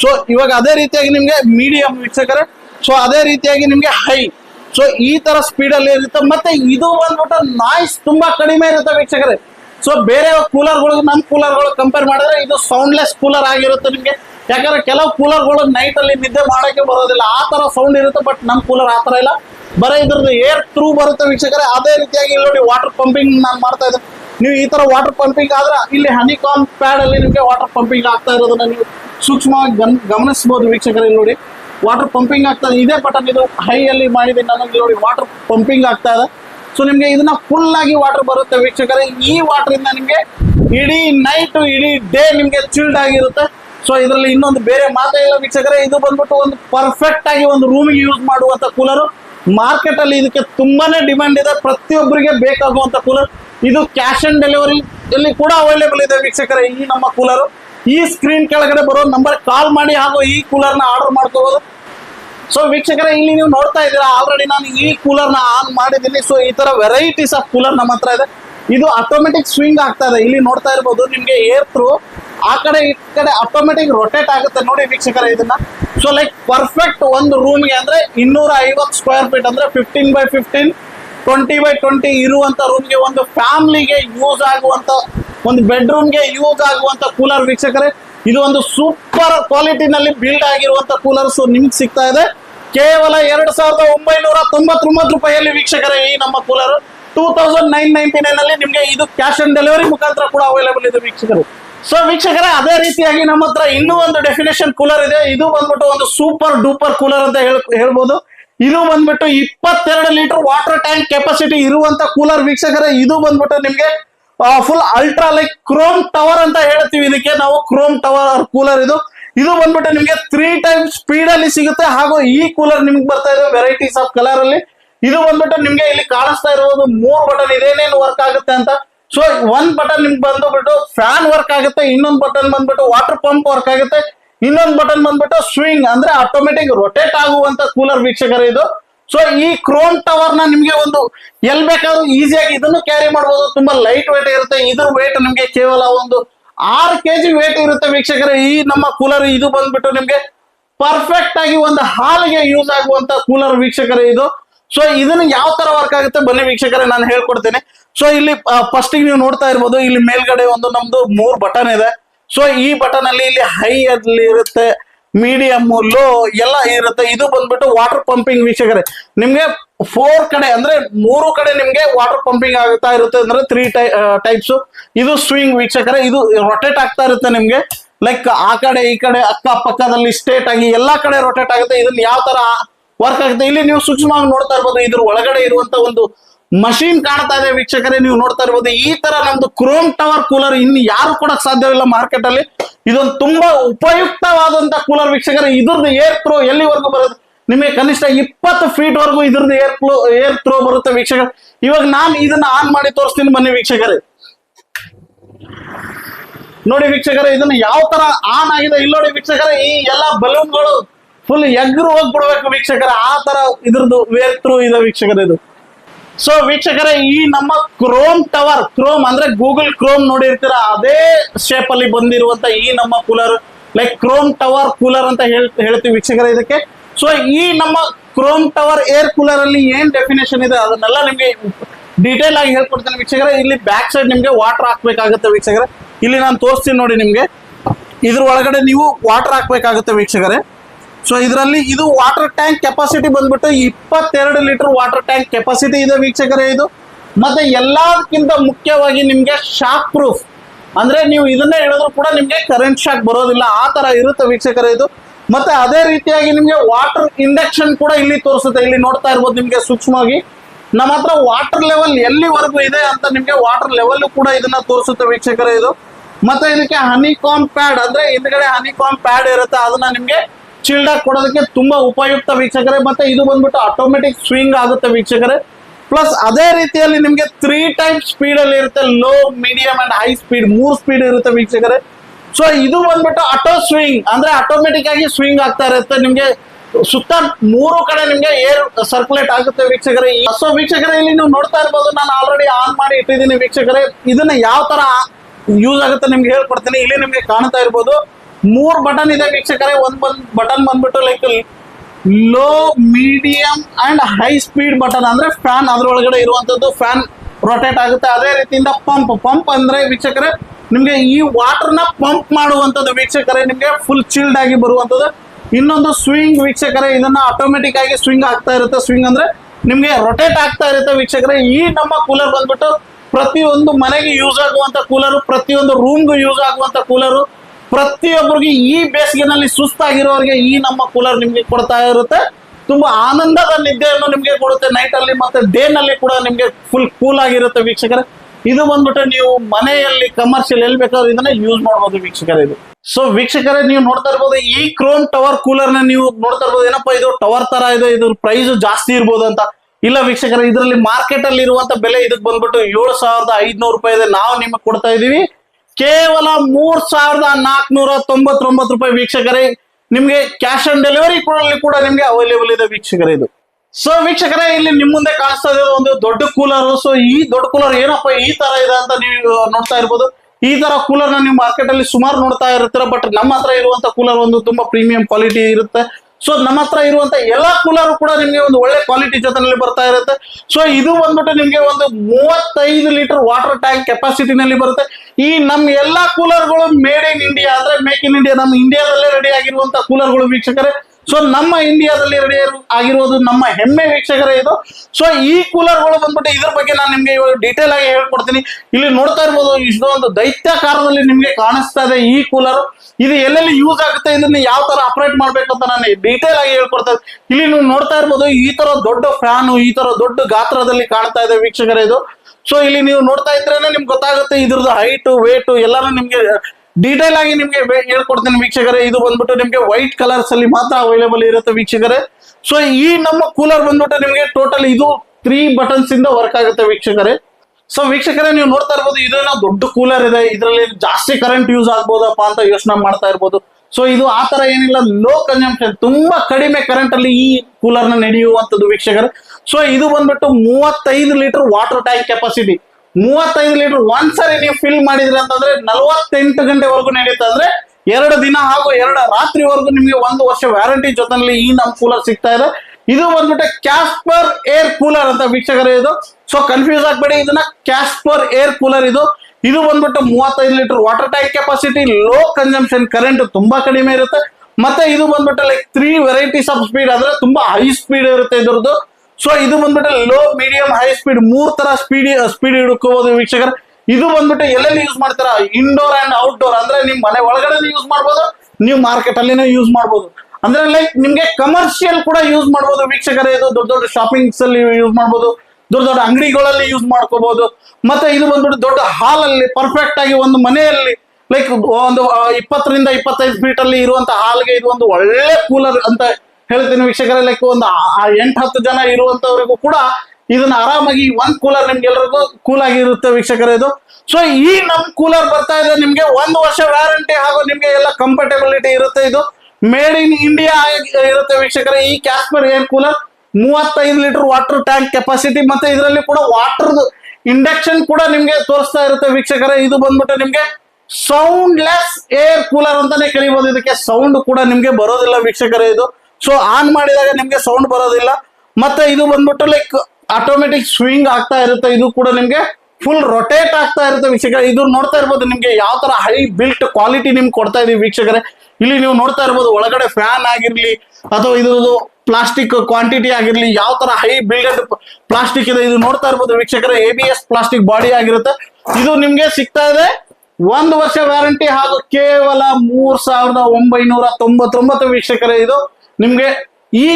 ಸೊ ಇವಾಗ ಅದೇ ರೀತಿಯಾಗಿ ನಿಮ್ಗೆ ಮೀಡಿಯಂ ವೀಕ್ಷಕರೇ ಸೊ ಅದೇ ರೀತಿಯಾಗಿ ನಿಮ್ಗೆ ಹೈ ಸೊ ಈ ತರ ಸ್ಪೀಡ್ ಅಲ್ಲಿ ಇರುತ್ತೆ. ಮತ್ತೆ ಇದು ಬಂದ್ಬಿಟ್ಟು ನಾಯ್ಸ್ ತುಂಬಾ ಕಡಿಮೆ ಇರುತ್ತೆ ವೀಕ್ಷಕರೇ. ಸೊ ಬೇರೆ ಕೂಲರ್ಗಳು ನಮ್ಮ ಕೂಲರ್ಗಳು ಕಂಪೇರ್ ಮಾಡಿದ್ರೆ ಇದು ಸೌಂಡ್ಲೆಸ್ ಕೂಲರ್ ಆಗಿರುತ್ತೆ ನಿಮ್ಗೆ. ಯಾಕಂದ್ರೆ ಕೆಲವು ಕೂಲರ್ಗಳು ನೈಟ್ ಅಲ್ಲಿ ನಿದ್ದೆ ಮಾಡೋಕೆ ಬರೋದಿಲ್ಲ. ಆ ತರ ಸೌಂಡ್ ಇರುತ್ತೆ ಬಟ್ ನಮ್ಮ ಕೂಲರ್ ಆ ತರ ಇಲ್ಲ. ಬರೀ ಇದ್ರದ್ದು ಏರ್ ಥ್ರೂ ಬರುತ್ತೆ ವೀಕ್ಷಕರೇ. ಅದೇ ರೀತಿಯಾಗಿ ಇಲ್ಲಿ ನೋಡಿ ವಾಟರ್ ಪಂಪಿಂಗ್ ನಾನು ಮಾಡ್ತಾ ಇದ್ದೆ ನೀವು ಈ ತರ ವಾಟರ್ ಪಂಪಿಂಗ್ ಆದ್ರೆ ಇಲ್ಲಿ ಹನಿಕಾಮ್ ಪ್ಯಾಡ್ ಅಲ್ಲಿ ನಿಮಗೆ ವಾಟರ್ ಪಂಪಿಂಗ್ ಆಗ್ತಾ ಇರೋದನ್ನ ನೀವು ಸೂಕ್ಷ್ಮವಾಗಿ ಗಮ್ ಗಮನಿಸಬಹುದು ವೀಕ್ಷಕರೇ ಇಲ್ಲಿ ನೋಡಿ. ವಾಟರ್ ಪಂಪಿಂಗ್ ಆಗ್ತಾ ಇದೆ. ಇದೇ ಬಟನ್ ಇದು ಹೈ ಅಲ್ಲಿ ಮಾಡಿದ್ದೀನಿ ನಾನು. ಇಲ್ಲಿ ನೋಡಿ ವಾಟರ್ ಪಂಪಿಂಗ್ ಆಗ್ತಾ ಇದೆ. ಸೊ ನಿಮ್ಗೆ ಇದನ್ನ ಫುಲ್ ಆಗಿ ವಾಟರ್ ಬರುತ್ತೆ ವೀಕ್ಷಕರೇ. ಈ ವಾಟರ್ ಇಂದ ನಿಮ್ಗೆ ಇಡೀ ನೈಟ್ ಇಡೀ ಡೇ ನಿಮ್ಗೆ ಚಿಲ್ಡ್ ಆಗಿರುತ್ತೆ. ಸೊ ಇದರಲ್ಲಿ ಇನ್ನೊಂದು ಬೇರೆ ಮಾತೇ ಇಲ್ಲ ವೀಕ್ಷಕರೇ. ಇದು ಬಂದ್ಬಿಟ್ಟು ಒಂದು ಪರ್ಫೆಕ್ಟ್ ಆಗಿ ಒಂದು ರೂಮಿಗೆ ಯೂಸ್ ಮಾಡುವಂತ ಕೂಲರ್ ಮಾರ್ಕೆಟ್ ಅಲ್ಲಿ ಇದಕ್ಕೆ ತುಂಬಾನೇ ಡಿಮ್ಯಾಂಡ್ ಇದೆ. ಪ್ರತಿಯೊಬ್ಬರಿಗೆ ಬೇಕಾಗುವಂತ ಕೂಲರ್ ಇದು ಕ್ಯಾಶ್ ಆನ್ ಡೆಲಿವರಿ ಇಲ್ಲಿ ಕೂಡ ಅವೈಲೇಬಲ್ ಇದೆ ವೀಕ್ಷಕರೇ, ಈ ನಮ್ಮ ಕೂಲರ್ ಈ ಸ್ಕ್ರೀನ್ ಕೆಳಗಡೆ ಬರೋ ನಂಬರ್ ಕಾಲ್ ಮಾಡಿ ಹಾಗೂ ಈ ಕೂಲರ್ನ ಆರ್ಡರ್ ಮಾಡ್ಕೋಬಹುದು ಸೊ ವೀಕ್ಷಕರೇ, ಇಲ್ಲಿ ನೀವು ನೋಡ್ತಾ ಇದ್ದೀರಾ ಆಲ್ರೆಡಿ ನಾನು ಈ ಕೂಲರ್ನ ಆನ್ ಮಾಡಿದ್ದೀನಿ. ಸೊ ಈ ತರ ವೆರೈಟೀಸ್ ಆಫ್ ಕೂಲರ್ ನಮ್ಮ ಹತ್ರ ಇದೆ. ಇದು ಆಟೋಮೆಟಿಕ್ ಸ್ವಿಂಗ್ ಆಗ್ತಾ ಇದೆ. ಇಲ್ಲಿ ನೋಡ್ತಾ ಇರ್ಬೋದು, ನಿಮ್ಗೆ ಏರ್ ಥ್ರೂ ಆ ಕಡೆ, ಈ ಕಡೆ ಆಟೋಮೆಟಿಕ್ ರೊಟೇಟ್ ಆಗುತ್ತೆ ನೋಡಿ ವೀಕ್ಷಕರ ಇದನ್ನ. ಸೊ ಲೈಕ್ ಪರ್ಫೆಕ್ಟ್ ಒಂದು ರೂಮ್ಗೆ ಅಂದ್ರೆ ಇನ್ನೂರ ಐವತ್ತು ಸ್ಕ್ವೇರ್ ಫೀಟ್ ಅಂದ್ರೆ fifteen by fifteen twenty by twenty ಇರುವಂತ ರೂಮ್ಗೆ ಒಂದು ಫ್ಯಾಮಿಲಿಗೆ ಯೂಸ್ ಆಗುವಂತ, ಒಂದು ಬೆಡ್ರೂಮ್ಗೆ ಯೂಸ್ ಆಗುವಂತ ಕೂಲರ್ ವೀಕ್ಷಕರೇ. ಇದು ಒಂದು ಸೂಪರ್ ಕ್ವಾಲಿಟಿನಲ್ಲಿ ಬಿಲ್ಡ್ ಆಗಿರುವಂತ ಕೂಲರ್ಸ್ ನಿಮ್ಗೆ ಸಿಗ್ತಾ ಇದೆ. ಕೇವಲ ಎರಡ್ ಸಾವಿರದ ಒಂಬೈನೂರ ತೊಂಬತ್ತೊಂಬತ್ತು ರೂಪಾಯಿಯಲ್ಲಿ ವೀಕ್ಷಕರೇ ಈ ನಮ್ಮ cooler two thousand nine ninety nine ಅಲ್ಲಿ ನಿಮ್ಗೆ ಇದು ಕ್ಯಾಶ್ ಆನ್ ಡೆಲಿವರಿ ಮುಖಾಂತರ ಕೂಡ ಅವೈಲೇಬಲ್ ಇದೆ ವೀಕ್ಷಕರು. ಸೊ ವೀಕ್ಷಕರೇ, ಅದೇ ರೀತಿಯಾಗಿ ನಮ್ಮ ಹತ್ರ ಇನ್ನೂ ಒಂದು ಡೆಫಿನೇಷನ್ ಕೂಲರ್ ಇದೆ. ಇದು ಬಂದ್ಬಿಟ್ಟು ಒಂದು ಸೂಪರ್ ಡೂಪರ್ ಕೂಲರ್ ಅಂತ ಹೇಳ್, ಹೇಳ್ಬೋದು. ಇದು ಬಂದ್ಬಿಟ್ಟು ಇಪ್ಪತ್ತೆರಡು ಲೀಟರ್ ವಾಟರ್ ಟ್ಯಾಂಕ್ ಕೆಪಾಸಿಟಿ ಇರುವಂತ ಕೂಲರ್ ವೀಕ್ಷಕರೇ, ಇದು ಬಂದ್ಬಿಟ್ಟು ನಿಮ್ಗೆ full ultra like chrome tower ಅಂತ ಹೇಳ್ತೀವಿ. ಇದಕ್ಕೆ ನಾವು ಕ್ರೋಮ್ ಟವರ್ ಕೂಲರ್ ಇದು. ಇದು ಬಂದ್ಬಿಟ್ಟು ನಿಮ್ಗೆ ತ್ರೀ ಟೈಮ್ ಸ್ಪೀಡ್ ಅಲ್ಲಿ ಸಿಗುತ್ತೆ. ಹಾಗೂ ಈ ಕೂಲರ್ ನಿಮ್ಗೆ ಬರ್ತಾ ಇದೆ ವೆರೈಟೀಸ್ ಆಫ್ ಕಲರ್ ಅಲ್ಲಿ. ಇದು ಬಂದ್ಬಿಟ್ಟು ನಿಮ್ಗೆ ಇಲ್ಲಿ ಕಾಣಿಸ್ತಾ ಇರೋದು ಮೂರ್ ಬಟನ್ ಇದೇನೇನು ವರ್ಕ್ ಆಗುತ್ತೆ ಅಂತ? ಸೊ ಒಂದ್ ಬಟನ್ ನಿಮ್ಗೆ ಬಂದ್ಬಿಟ್ಟು ಫ್ಯಾನ್ ವರ್ಕ್ ಆಗುತ್ತೆ, ಇನ್ನೊಂದ್ ಬಟನ್ ಬಂದ್ಬಿಟ್ಟು ವಾಟರ್ ಪಂಪ್ ವರ್ಕ್ ಆಗುತ್ತೆ, ಇನ್ನೊಂದ್ ಬಟನ್ ಬಂದ್ಬಿಟ್ಟು ಸ್ವಿಂಗ್ ಅಂದ್ರೆ ಆಟೋಮೆಟಿಕ್ ರೊಟೇಟ್ ಆಗುವಂತ ಕೂಲರ್ ವೀಕ್ಷಕರ ಇದು. ಸೊ ಈ ಕ್ರೋಮ್ ಟವರ್ನ ನಿಮ್ಗೆ ಒಂದು ಎಲ್ ಬೇಕಾದ್ರೂ ಈಸಿಯಾಗಿ ಇದನ್ನು ಕ್ಯಾರಿ ಮಾಡಬಹುದು ತುಂಬಾ ಲೈಟ್ ವೇಟ್ ಇರುತ್ತೆ, ಇದ್ರ ವೇಟ್ ನಿಮ್ಗೆ ಕೇವಲ ಒಂದು ಆರು ಕೆಜಿ ವೇಟ್ ಇರುತ್ತೆ ವೀಕ್ಷಕರೇ. ಈ ನಮ್ಮ ಕೂಲರ್ ಇದು ಬಂದ್ಬಿಟ್ಟು ನಿಮ್ಗೆ ಪರ್ಫೆಕ್ಟ್ ಆಗಿ ಒಂದು ಹಾಲಿಗೆ ಯೂಸ್ ಆಗುವಂತ ಕೂಲರ್ ವೀಕ್ಷಕರೇ ಇದು. ಸೊ ಇದನ್ನ ಯಾವ ತರ ವರ್ಕ್ ಆಗುತ್ತೆ, ಬನ್ನಿ ವೀಕ್ಷಕರೇ, ನಾನು ಹೇಳ್ಕೊಡ್ತೇನೆ. ಸೊ ಇಲ್ಲಿ ಫಸ್ಟ್ ನೀವು ನೋಡ್ತಾ ಇರ್ಬೋದು, ಇಲ್ಲಿ ಮೇಲ್ಗಡೆ ಒಂದು ನಮ್ದು ಮೂರ್ ಬಟನ್ ಇದೆ. ಸೊ ಈ ಬಟನ್ ಅಲ್ಲಿ ಇಲ್ಲಿ ಹೈ ಅಲ್ಲಿ ಇರುತ್ತೆ ಮೀಡಿಯಂ ಲೋ ಎಲ್ಲ ಇರುತ್ತೆ. ಇದು ಬಂದ್ಬಿಟ್ಟು ವಾಟರ್ ಪಂಪಿಂಗ್ ವೀಕ್ಷಕರೇ. ನಿಮ್ಗೆ ಫೋರ್ ಕಡೆ, ಅಂದ್ರೆ ಮೂರು ಕಡೆ ನಿಮ್ಗೆ ವಾಟರ್ ಪಂಪಿಂಗ್ ಆಗ್ತಾ ಇರುತ್ತೆ ಅಂದ್ರೆ ತ್ರೀ ಟೈ ಟೈಪ್ಸ್ ಇದು ಸ್ವಿಂಗ್ ವೀಕ್ಷಕರೆ, ಇದು ರೊಟೇಟ್ ಆಗ್ತಾ ಇರುತ್ತೆ ನಿಮ್ಗೆ. ಲೈಕ್ ಆ ಕಡೆ, ಈ ಕಡೆ ಅಕ್ಕ ಪಕ್ಕದಲ್ಲಿ ಸ್ಟೇಟ್ ಆಗಿ ಎಲ್ಲಾ ಕಡೆ ರೊಟೇಟ್ ಆಗುತ್ತೆ. ಇದನ್ನ ಯಾವ ತರ ವರ್ಕ್ ಆಗುತ್ತೆ? ಇಲ್ಲಿ ನೀವು ಸೂಕ್ಷ್ಮವಾಗಿ ನೋಡ್ತಾ ಇರ್ಬೋದು, ಇದ್ರ ಒಳಗಡೆ ಇರುವಂತ ಒಂದು ಮಷೀನ್ ಕಾಣ್ತಾ ಇದೆ ವೀಕ್ಷಕರೇ, ನೀವು ನೋಡ್ತಾ ಇರ್ಬೋದು, ಈ ತರ ನಮ್ದು ಕ್ರೋಮ್ ಟವರ್ ಕೂಲರ್ ಇನ್ನು ಯಾರು ಕೊಡಕ್ ಸಾಧ್ಯವಿಲ್ಲ ಮಾರ್ಕೆಟ್ ಅಲ್ಲಿ. ಇದೊಂದು ತುಂಬಾ ಉಪಯುಕ್ತವಾದಂತ ಕೂಲರ್ ವೀಕ್ಷಕರೇ, ಇದ್ರದ್ದು ಏರ್ ಥ್ರೋ ಎಲ್ಲಿವರೆಗೂ ಬರುತ್ತೆ? ನಿಮಗೆ ಕನಿಷ್ಠ ಇಪ್ಪತ್ತು ಫೀಟ್ ವರೆಗೂ ಇದ್ರದ್ದು ಏರ್ ಫ್ಲೋ ಏರ್ ಥ್ರೋ ಬರುತ್ತೆ ವೀಕ್ಷಕರು. ಇವಾಗ ನಾನು ಇದನ್ನ ಆನ್ ಮಾಡಿ ತೋರಿಸ್ತೀನಿ ಬನ್ನಿ ವೀಕ್ಷಕರೇ. ನೋಡಿ ವೀಕ್ಷಕರೇ, ಇದನ್ನ ಯಾವ ತರ ಆನ್ ಆಗಿದೆ? ಇಲ್ಲಿ ನೋಡಿ ವೀಕ್ಷಕರೇ, ಈ ಎಲ್ಲಾ ಬಲೂನ್ಗಳು ಫುಲ್ ಎಗ್ರು ಹೋಗ್ಬಿಡ್ಬೇಕು ವೀಕ್ಷಕರ. ಆ ತರ ಇದ್ರದ್ದು ವೇರ್ ಥ್ರೂ ಇದೆ ವೀಕ್ಷಕರ ಇದು. ಸೊ ವೀಕ್ಷಕರೇ, ಈ ನಮ್ಮ ಕ್ರೋಮ್ ಟವರ್ ಕ್ರೋಮ್ ಅಂದ್ರೆ ಗೂಗಲ್ ಕ್ರೋಮ್ ನೋಡಿರ್ತೀರ? ಅದೇ ಶೇಪ್ ಅಲ್ಲಿ ಬಂದಿರುವಂತ ಈ ನಮ್ಮ cooler like chrome tower cooler ಅಂತ ಹೇಳ್, ಹೇಳ್ತೀವಿ ವೀಕ್ಷಕರೇ ಇದಕ್ಕೆ. ಸೊ ಈ ನಮ್ಮ ಕ್ರೋಮ್ ಟವರ್ ಏರ್ ಕೂಲರ್ ಅಲ್ಲಿ ಏನ್ ಡೆಫಿನೇಷನ್ ಇದೆ? ಅದನ್ನೆಲ್ಲ ನಿಮ್ಗೆ ಡೀಟೇಲ್ ಆಗಿ ಹೇಳ್ಕೊಡ್ತೇನೆ ವೀಕ್ಷಕರೇ. ಇಲ್ಲಿ ಬ್ಯಾಕ್ ಸೈಡ್ ನಿಮ್ಗೆ ವಾಟರ್ ಹಾಕ್ಬೇಕಾಗುತ್ತೆ ವೀಕ್ಷಕರೇ. ಇಲ್ಲಿ ನಾನು ತೋರಿಸ್ತೀನಿ ನೋಡಿ ನಿಮ್ಗೆ. ಇದ್ರ ಒಳಗಡೆ ನೀವು ವಾಟರ್ ಹಾಕ್ಬೇಕಾಗುತ್ತೆ ವೀಕ್ಷಕರೇ. ಸೊ ಇದರಲ್ಲಿ ಇದು ವಾಟರ್ ಟ್ಯಾಂಕ್ ಕೆಪಾಸಿಟಿ ಬಂದ್ಬಿಟ್ಟು ಇಪ್ಪತ್ತೆರಡು ಲೀಟರ್ ವಾಟರ್ ಟ್ಯಾಂಕ್ ಕೆಪಾಸಿಟಿ ಇದೆ ವೀಕ್ಷಕರೇ ಇದು. ಮತ್ತೆ ಎಲ್ಲದಕ್ಕಿಂತ ಮುಖ್ಯವಾಗಿ ನಿಮ್ಗೆ ಶಾಕ್ ಪ್ರೂಫ್ ಅಂದ್ರೆ ನೀವು ಇದನ್ನೇ ಹೇಳಿದ್ರು ಕೂಡ ನಿಮ್ಗೆ ಕರೆಂಟ್ ಶಾಕ್ ಬರೋದಿಲ್ಲ. ಆ ತರ ಇರುತ್ತೆ ವೀಕ್ಷಕರೇ ಇದು. ಮತ್ತೆ ಅದೇ ರೀತಿಯಾಗಿ ನಿಮ್ಗೆ ವಾಟರ್ ಇಂಡಕ್ಷನ್ ಕೂಡ ಇಲ್ಲಿ ತೋರಿಸುತ್ತೆ. ಇಲ್ಲಿ ನೋಡ್ತಾ ಇರ್ಬೋದು ನಿಮ್ಗೆ ಸೂಕ್ಷ್ಮವಾಗಿ. ನಮ್ಮ ಹತ್ರ ವಾಟರ್ ಲೆವೆಲ್ ಎಲ್ಲಿವರೆಗೂ ಇದೆ ಅಂತ ನಿಮ್ಗೆ ವಾಟರ್ ಲೆವೆಲ್ ಕೂಡ ಇದನ್ನ ತೋರಿಸುತ್ತೆ ವೀಕ್ಷಕರೇ ಇದು. ಮತ್ತೆ ಇದಕ್ಕೆ ಹನಿ ಪ್ಯಾಡ್ ಅಂದ್ರೆ ಹಿಂದ್ಗಡೆ ಹನಿ ಪ್ಯಾಡ್ ಇರುತ್ತೆ. ಅದನ್ನ ನಿಮ್ಗೆ ಚಿಲ್ಡ್ ಕೊಡೋದಕ್ಕೆ ತುಂಬಾ ಉಪಯುಕ್ತ ವೀಕ್ಷಕರೇ, ಮತ್ತೆ ಇದು ಬಂದ್ಬಿಟ್ಟು ಆಟೋಮೆಟಿಕ್ ಸ್ವಿಂಗ್ ಆಗುತ್ತೆ ವೀಕ್ಷಕರೇ. ಪ್ಲಸ್ ಅದೇ ರೀತಿಯಲ್ಲಿ ನಿಮಗೆ ತ್ರೀ ಟೈಪ್ ಸ್ಪೀಡ್ ಅಲ್ಲಿ ಇರುತ್ತೆ low medium and high speed ಮೂರ್ ಸ್ಪೀಡ್ ಇರುತ್ತೆ ವೀಕ್ಷಕರೇ. ಸೊ ಇದು ಬಂದ್ಬಿಟ್ಟು ಆಟೋ ಸ್ವಿಂಗ್ ಅಂದ್ರೆ ಆಟೋಮೆಟಿಕ್ ಆಗಿ ಸ್ವಿಂಗ್ ಆಗ್ತಾ ಇರುತ್ತೆ. ನಿಮಗೆ ಸುತ್ತ ಮೂರು ಕಡೆ ನಿಮ್ಗೆ ಏರ್ ಸರ್ಕ್ಯುಲೇಟ್ ಆಗುತ್ತೆ ವೀಕ್ಷಕರೇ. ಸೊ ವೀಕ್ಷಕರೇ, ಇಲ್ಲಿ ನೀವು ನೋಡ್ತಾ ಇರ್ಬೋದು, ನಾನು ಆಲ್ರೆಡಿ ಆನ್ ಮಾಡಿ ಇಟ್ಟಿದ್ದೀನಿ ವೀಕ್ಷಕರೇ. ಇದನ್ನ ಯಾವ ತರ ಯೂಸ್ ಆಗುತ್ತೆ ನಿಮ್ಗೆ ಹೇಳ್ಕೊಡ್ತೀನಿ. ಇಲ್ಲಿ ನಿಮ್ಗೆ ಕಾಣ್ತಾ ಇರ್ಬೋದು. ಮೂರ್ ಬಟನ್ ಇದೆ ವೀಕ್ಷಕರೇ. ಒಂದ್ ಬಂದ್ ಬಟನ್ ಬಂದ್ಬಿಟ್ಟು like low medium and high speed button ಅಂದ್ರೆ ಫ್ಯಾನ್ ಅದ್ರೊಳಗಡೆ ಇರುವಂತದ್ದು ಫ್ಯಾನ್ ರೊಟೇಟ್ ಆಗುತ್ತೆ. ಅದೇ ರೀತಿಯಿಂದ ಪಂಪ್ ಪಂಪ್ ಅಂದ್ರೆ ವೀಕ್ಷಕರೇ, ನಿಮ್ಗೆ ಈ ವಾಟರ್ನ ಪಂಪ್ ಮಾಡುವಂತದ್ದು ವೀಕ್ಷಕರೇ, ನಿಮ್ಗೆ ಫುಲ್ ಚಿಲ್ಡ್ ಆಗಿ ಬರುವಂತದ್ದು. ಇನ್ನೊಂದು ಸ್ವಿಂಗ್ ವೀಕ್ಷಕರೇ, ಇದನ್ನ ಆಟೋಮೆಟಿಕ್ ಆಗಿ ಸ್ವಿಂಗ್ ಆಗ್ತಾ ಇರುತ್ತೆ. ಸ್ವಿಂಗ್ ಅಂದ್ರೆ ನಿಮ್ಗೆ ರೊಟೇಟ್ ಆಗ್ತಾ ಇರುತ್ತೆ ವೀಕ್ಷಕರೇ. ಈ ನಮ್ಮ ಕೂಲರ್ ಬಂದ್ಬಿಟ್ಟು ಪ್ರತಿಯೊಂದು ಮನೆಗೆ ಯೂಸ್ ಆಗುವಂತ ಕೂಲರು ಪ್ರತಿಯೊಂದು ರೂಮ್ಗೂ ಯೂಸ್ ಆಗುವಂತ ಕೂಲರು ಪ್ರತಿಯೊಬ್ಬರಿಗೆ ಈ ಬೇಸಿಗೆನಲ್ಲಿ ಸುಸ್ತಾಗಿರೋರಿಗೆ ಈ ನಮ್ಮ ಕೂಲರ್ ನಿಮ್ಗೆ ಕೊಡ್ತಾ ಇರುತ್ತೆ. ತುಂಬಾ ಆನಂದದ ನಿದ್ದೆಯನ್ನು ನಿಮ್ಗೆ ಕೊಡುತ್ತೆ ನೈಟ್ ಅಲ್ಲಿ ಮತ್ತೆ ಡೇ ನಲ್ಲಿ ಕೂಡ ನಿಮ್ಗೆ ಫುಲ್ ಕೂಲ್ ಆಗಿರುತ್ತೆ ವೀಕ್ಷಕರೇ. ಇದು ಬಂದ್ಬಿಟ್ಟು ನೀವು ಮನೆಯಲ್ಲಿ ಕಮರ್ಷಿಯಲ್ ಎಲ್ಲಿ ಬೇಕಾದ್ರೂ ಇದನ್ನ ಯೂಸ್ ಮಾಡಬಹುದು ವೀಕ್ಷಕರೇ ಇದು. ಸೊ ವೀಕ್ಷಕರೇ, ನೀವು ನೋಡ್ತಾ ಇರ್ಬೋದು ಈ ಕ್ರೋಮ್ ಟವರ್ ಕೂಲರ್ನ ನೀವು ನೋಡ್ತಾ ಇರ್ಬೋದು, ಏನಪ್ಪಾ ಇದು ಟವರ್ ತರ ಇದೆ ಇದ್ರ ಪ್ರೈಸ್ ಜಾಸ್ತಿ ಇರ್ಬೋದು ಅಂತ. ಇಲ್ಲ ವೀಕ್ಷಕರೇ, ಇದರಲ್ಲಿ ಮಾರ್ಕೆಟ್ ಅಲ್ಲಿ ಇರುವಂತ ಬೆಲೆ ಇದಕ್ಕೆ ಬಂದ್ಬಿಟ್ಟು ಏಳು ಸಾವಿರದ ಐದ್ನೂರು ರೂಪಾಯಿ ಇದೆ, ನಾವು ನಿಮಗೆ ಕೊಡ್ತಾ ಇದೀವಿ ಕೇವಲ ಮೂರ್ ಸಾವಿರದ ನಾಲ್ಕನೂರ ತೊಂಬತ್ತೊಂಬತ್ತು ರೂಪಾಯಿ ವೀಕ್ಷಕರೇ, ನಿಮ್ಗೆ ಕ್ಯಾಶ್ ಆನ್ ಡೆಲಿವರಿ ಕೂಡ ನಿಮ್ಗೆ ಅವೈಲೇಬಲ್ ಇದೆ ವೀಕ್ಷಕರೇ ಇದು. ಸೊ ವೀಕ್ಷಕರೇ, ಇಲ್ಲಿ ನಿಮ್ ಮುಂದೆ ಕಾಣಿಸ್ತಾ ಇದೆ ಒಂದು ದೊಡ್ಡ ಕೂಲರ್ ಸೊ ಈ ದೊಡ್ಡ ಕೂಲರ್ ಏನಪ್ಪ ಈ ತರ ಇದೆ ಅಂತ ನೀವು ನೋಡ್ತಾ ಇರ್ಬೋದು. ಈ ತರ ಕೂಲರ್ನ ನೀವು ಮಾರ್ಕೆಟ್ ಅಲ್ಲಿ ಸುಮಾರು ನೋಡ್ತಾ ಇರ್ತೀರ ಬಟ್ ನಮ್ಮ ಹತ್ರ ಇರುವಂತ ಕೂಲರ್ ಒಂದು ತುಂಬಾ ಪ್ರೀಮಿಯಂ ಕ್ವಾಲಿಟಿ ಇರುತ್ತೆ. ಸೊ ನಮ್ಮ ಹತ್ರ ಇರುವಂತ ಎಲ್ಲಾ ಕೂಲರ್ ಕೂಡ ನಿಮಗೆ ಒಂದು ಒಳ್ಳೆ ಕ್ವಾಲಿಟಿ ಜೊತೆನಲ್ಲಿ ಬರ್ತಾ ಇರುತ್ತೆ. ಸೊ ಇದು ಬಂದ್ಬಿಟ್ಟು ನಿಮ್ಗೆ ಒಂದು ಮೂವತ್ತೈದು ಲೀಟರ್ ವಾಟರ್ ಟ್ಯಾಂಕ್ ಕೆಪಾಸಿಟಿನಲ್ಲಿ ಬರುತ್ತೆ. ಈ ನಮ್ಮ ಎಲ್ಲಾ ಕೂಲರ್ಗಳು ಮೇಡ್ ಇನ್ ಇಂಡಿಯಾ ಅಂದ್ರೆ ಮೇಕ್ ಇನ್ ಇಂಡಿಯಾ ನಮ್ಮ ಇಂಡಿಯಾದಲ್ಲೇ ರೆಡಿ ಆಗಿರುವಂತ ಕೂಲರ್ಗಳು ವೀಕ್ಷಕರೇ. ಸೊ ನಮ್ಮ ಇಂಡಿಯಾದಲ್ಲಿ ರೆಡಿ ಆಗಿರೋದು ನಮ್ಮ ಹೆಮ್ಮೆ ವೀಕ್ಷಕರೇ ಇದು. ಸೊ ಈ ಕೂಲರ್ಗಳು ಬಂದ್ಬಿಟ್ಟು ಇದ್ರ ಬಗ್ಗೆ ನಾನು ನಿಮ್ಗೆ ಇವಾಗ ಡೀಟೇಲ್ ಆಗಿ ಹೇಳ್ಕೊಡ್ತೀನಿ. ಇಲ್ಲಿ ನೋಡ್ತಾ ಇರ್ಬೋದು, ಇಷ್ಟೊಂದು ದೈತ್ಯಾಕಾರದಲ್ಲಿ ನಿಮ್ಗೆ ಕಾಣಿಸ್ತಾ ಇದೆ ಈ ಕೂಲರ್ ಇದು ಎಲ್ಲೆಲ್ಲಿ ಯೂಸ್ ಆಗುತ್ತೆ, ಇದನ್ನ ಯಾವ ತರ ಆಪರೇಟ್ ಮಾಡ್ಬೇಕು ಅಂತ ನಾನು ಡೀಟೇಲ್ ಆಗಿ ಹೇಳ್ಕೊಡ್ತಾ. ಇಲ್ಲಿ ನೀವು ನೋಡ್ತಾ ಇರ್ಬೋದು, ಈ ತರ ದೊಡ್ಡ ಫ್ಯಾನ್ ಈ ತರ ದೊಡ್ಡ ಗಾತ್ರದಲ್ಲಿ ಕಾಣ್ತಾ ಇದೆ ವೀಕ್ಷಕರೇ ಇದು. ಸೊ ಇಲ್ಲಿ ನೀವು ನೋಡ್ತಾ ಇದ್ರೇನೆ ನಿಮ್ಗೆ ಗೊತ್ತಾಗುತ್ತೆ ಇದ್ರದ್ದು ಹೈಟ್ ವೇಟ್ ಎಲ್ಲಾನು ನಿಮ್ಗೆ ಡೀಟೇಲ್ ಆಗಿ ನಿಮಗೆ ಹೇಳ್ಕೊಡ್ತೀನಿ ವೀಕ್ಷಕರೇ. ಇದು ಬಂದ್ಬಿಟ್ಟು ನಿಮಗೆ ವೈಟ್ ಕಲರ್ಸ್ ಅಲ್ಲಿ ಮಾತ್ರ ಅವೈಲೇಬಲ್ ಇರುತ್ತೆ ವೀಕ್ಷಕರೇ. ಸೊ ಈ ನಮ್ಮ ಕೂಲರ್ ಬಂದ್ಬಿಟ್ಟು ನಿಮಗೆ ಟೋಟಲ್ ಇದು ತ್ರೀ ಬಟನ್ಸ್ ಇಂದ ವರ್ಕ್ ಆಗುತ್ತೆ ವೀಕ್ಷಕರೇ. ಸೊ ವೀಕ್ಷಕರೇ, ನೀವು ನೋಡ್ತಾ ಇರ್ಬೋದು ಇದನ್ನ ದೊಡ್ಡ ಕೂಲರ್ ಇದೆ. ಇದರಲ್ಲಿ ಜಾಸ್ತಿ ಕರೆಂಟ್ ಯೂಸ್ ಆಗ್ಬೋದಪ್ಪ ಅಂತ ಯೋಚನೆ ಮಾಡ್ತಾ ಇರ್ಬೋದು. ಸೊ ಇದು ಆ ತರ ಏನಿಲ್ಲ. ಲೋ ಕನ್ಸಂಪ್ಷನ್ ತುಂಬಾ ಕಡಿಮೆ ಕರೆಂಟ್ ಅಲ್ಲಿ ಈ ಕೂಲರ್ನ ನಡೆಯುವಂತದ್ದು ವೀಕ್ಷಕರೇ. ಸೊ ಇದು ಬಂದ್ಬಿಟ್ಟು ಮೂವತ್ತೈದು ಲೀಟರ್ ವಾಟರ್ ಟ್ಯಾಂಕ್ ಕೆಪಾಸಿಟಿ ಮೂವತ್ತೈದು ಲೀಟರ್ ಒಂದ್ಸರಿ ನೀವು ಫಿಲ್ ಮಾಡಿದ್ರಿ ಅಂತಂದ್ರೆ ನಲವತ್ತೆಂಟು ಗಂಟೆವರೆಗೂ ನಡೀತಾ ಅಂದ್ರೆ ಎರಡು ದಿನ ಹಾಗೂ ಎರಡು ರಾತ್ರಿವರೆಗೂ ನಿಮಗೆ ಒಂದು ವರ್ಷ ವ್ಯಾರಂಟಿ ಜೊತೆಯಲ್ಲಿ ಈ ನಮ್ ಕೂಲರ್ ಸಿಗ್ತಾ ಇದೆ. ಇದು ಬಂದ್ಬಿಟ್ಟು ಕ್ಯಾಸ್ಪರ್ ಏರ್ ಕೂಲರ್ ಅಂತ ವೀಕ್ಷಕರೇ ಇದು. ಸೊ ಕನ್ಫ್ಯೂಸ್ ಆಗ್ಬೇಡಿ, ಇದನ್ನ ಕ್ಯಾಸ್ಪರ್ ಏರ್ ಕೂಲರ್ ಇದು. ಇದು ಬಂದ್ಬಿಟ್ಟು ಮೂವತ್ತೈದು litre water tank capacity low consumption current ತುಂಬಾ ಕಡಿಮೆ ಇರುತ್ತೆ. ಮತ್ತೆ ಇದು ಬಂದ್ಬಿಟ್ಟು like three varieties of speed ಅಂದ್ರೆ ತುಂಬಾ ಹೈ ಸ್ಪೀಡ್ ಇರುತ್ತೆ ಇದ್ರದ್ದು. ಸೊ ಇದು ಬಂದ್ಬಿಟ್ಟು ಲೋ ಮೀಡಿಯಂ ಹೈ ಸ್ಪೀಡ್ ಮೂರ್ ತರ ಸ್ಪೀಡ್ ಸ್ಪೀಡ್ ಹಿಡ್ಕೋಬಹುದು ವೀಕ್ಷಕರ. ಇದು ಬಂದ್ಬಿಟ್ಟು ಎಲ್ಲೆಲ್ಲಿ ಯೂಸ್ ಮಾಡ್ತಾರ? ಇಂಡೋರ್ ಅಂಡ್ ಔಟ್ಡೋರ್ ಅಂದ್ರೆ ನಿಮ್ ಮನೆ ಒಳಗಡೆ ಯೂಸ್ ಮಾಡ್ಬೋದು, ನೀವು ಮಾರ್ಕೆಟ್ ಅಲ್ಲಿನೂ ಯೂಸ್ ಮಾಡ್ಬೋದು. ಅಂದ್ರೆ ಲೈಕ್ ನಿಮ್ಗೆ ಕಮರ್ಷಿಯಲ್ ಕೂಡ ಯೂಸ್ ಮಾಡ್ಬೋದು ವೀಕ್ಷಕರ. ಇದು ದೊಡ್ಡ ದೊಡ್ಡ ಶಾಪಿಂಗ್ಸ್ ಅಲ್ಲಿ ಯೂಸ್ ಮಾಡ್ಬೋದು, ದೊಡ್ಡ ದೊಡ್ಡ ಅಂಗಡಿಗಳಲ್ಲಿ ಯೂಸ್ ಮಾಡ್ಕೋಬಹುದು ಮತ್ತೆ ಇದು ಬಂದ್ಬಿಟ್ಟು ದೊಡ್ಡ ಹಾಲ್ ಅಲ್ಲಿ ಪರ್ಫೆಕ್ಟ್ ಆಗಿ ಒಂದು ಮನೆಯಲ್ಲಿ ಲೈಕ್ ಒಂದು ಇಪ್ಪತ್ತರಿಂದ ಇಪ್ಪತ್ತೈದು ಫೀಟ್ ಅಲ್ಲಿ ಇರುವಂತ ಹಾಲ್ಗೆ ಇದು ಒಂದು ಒಳ್ಳೆ ಕೂಲರ್ ಅಂತ ಹೇಳ್ತೀನಿ ವೀಕ್ಷಕರೇ ಲೆಕ್ಕ ಒಂದು ಎಂಟು, ಹತ್ತು ಜನ ಇರುವಂತವರಿಗೂ ಕೂಡ ಇದನ್ನ ಆರಾಮಾಗಿ ಒಂದ್ ಕೂಲರ್ ನಿಮ್ಗೆ ಎಲ್ರಿಗೂ ಕೂಲ್ ಆಗಿರುತ್ತೆ ವೀಕ್ಷಕರ ಇದು. ಸೊ ಈ ನಮ್ ಕೂಲರ್ ಬರ್ತಾ ಇದೆ, ನಿಮ್ಗೆ ಒಂದು ವರ್ಷ ವ್ಯಾರಂಟಿ ಹಾಗೂ ನಿಮ್ಗೆ ಎಲ್ಲ ಕಂಫರ್ಟೆಬಿಲಿಟಿ ಇರುತ್ತೆ ಇದು. ಮೇಡ್ ಇನ್ ಇಂಡಿಯಾ ಇರುತ್ತೆ ವೀಕ್ಷಕರೇ, ಈ ಕ್ಯಾಸ್ಪರ್ ಏರ್ ಕೂಲರ್ ಮೂವತ್ತೈದು ಲೀಟರ್ ವಾಟರ್ ಟ್ಯಾಂಕ್ ಕೆಪಾಸಿಟಿ ಮತ್ತೆ ಇದರಲ್ಲಿ ಕೂಡ ವಾಟರ್ ಇಂಡಕ್ಷನ್ ಕೂಡ ನಿಮ್ಗೆ ತೋರಿಸ್ತಾ ಇರುತ್ತೆ ವೀಕ್ಷಕರೇ. ಇದು ಬಂದ್ಬಿಟ್ಟು ನಿಮ್ಗೆ ಸೌಂಡ್ಲೆಸ್ ಏರ್ ಕೂಲರ್ ಅಂತಾನೆ ಕರಿಬಹುದು ಇದಕ್ಕೆ ಸೌಂಡ್ ಕೂಡ ನಿಮ್ಗೆ ಬರೋದಿಲ್ಲ ವೀಕ್ಷಕರೇ ಇದು. ಸೊ ಆನ್ ಮಾಡಿದಾಗ ನಿಮ್ಗೆ ಸೌಂಡ್ ಬರೋದಿಲ್ಲ. ಮತ್ತೆ ಇದು ಬಂದ್ಬಿಟ್ಟು ಲೈಕ್ ಆಟೋಮೆಟಿಕ್ ಸ್ವಿಂಗ್ ಆಗ್ತಾ ಇರುತ್ತೆ. ಇದು ಕೂಡ ನಿಮ್ಗೆ ಫುಲ್ ರೊಟೇಟ್ ಆಗ್ತಾ ಇರುತ್ತೆ ವೀಕ್ಷಕರ. ಇದು ನೋಡ್ತಾ ಇರ್ಬೋದು ನಿಮ್ಗೆ ಯಾವ ತರ ಹೈ ಬಿಲ್ಟ್ ಕ್ವಾಲಿಟಿ ನಿಮ್ಗೆ ಕೊಡ್ತಾ ಇದೀವಿ ವೀಕ್ಷಕರೇ. ಇಲ್ಲಿ ನೀವು ನೋಡ್ತಾ ಇರ್ಬೋದು ಒಳಗಡೆ ಫ್ಯಾನ್ ಆಗಿರ್ಲಿ ಅಥವಾ ಇದು ಪ್ಲಾಸ್ಟಿಕ್ ಕ್ವಾಂಟಿಟಿ ಆಗಿರ್ಲಿ, ಯಾವ ತರ ಹೈ ಬಿಲ್ಡೆಡ್ ಪ್ಲಾಸ್ಟಿಕ್ ಇದೆ, ಇದು ನೋಡ್ತಾ ಇರ್ಬೋದು ವೀಕ್ಷಕರೇ. A B S plastic body ಆಗಿರುತ್ತೆ. ಇದು ನಿಮ್ಗೆ ಸಿಗ್ತಾ ಇದೆ ಒಂದು ವರ್ಷ ವ್ಯಾರಂಟಿ ಹಾಗೂ ಕೇವಲ ಮೂರ್ ಸಾವಿರದ ಒಂಬೈನೂರ ತೊಂಬತ್ತೊಂಬತ್ತು ವೀಕ್ಷಕರೇ ಇದು. ನಿಮ್ಗೆ ಈ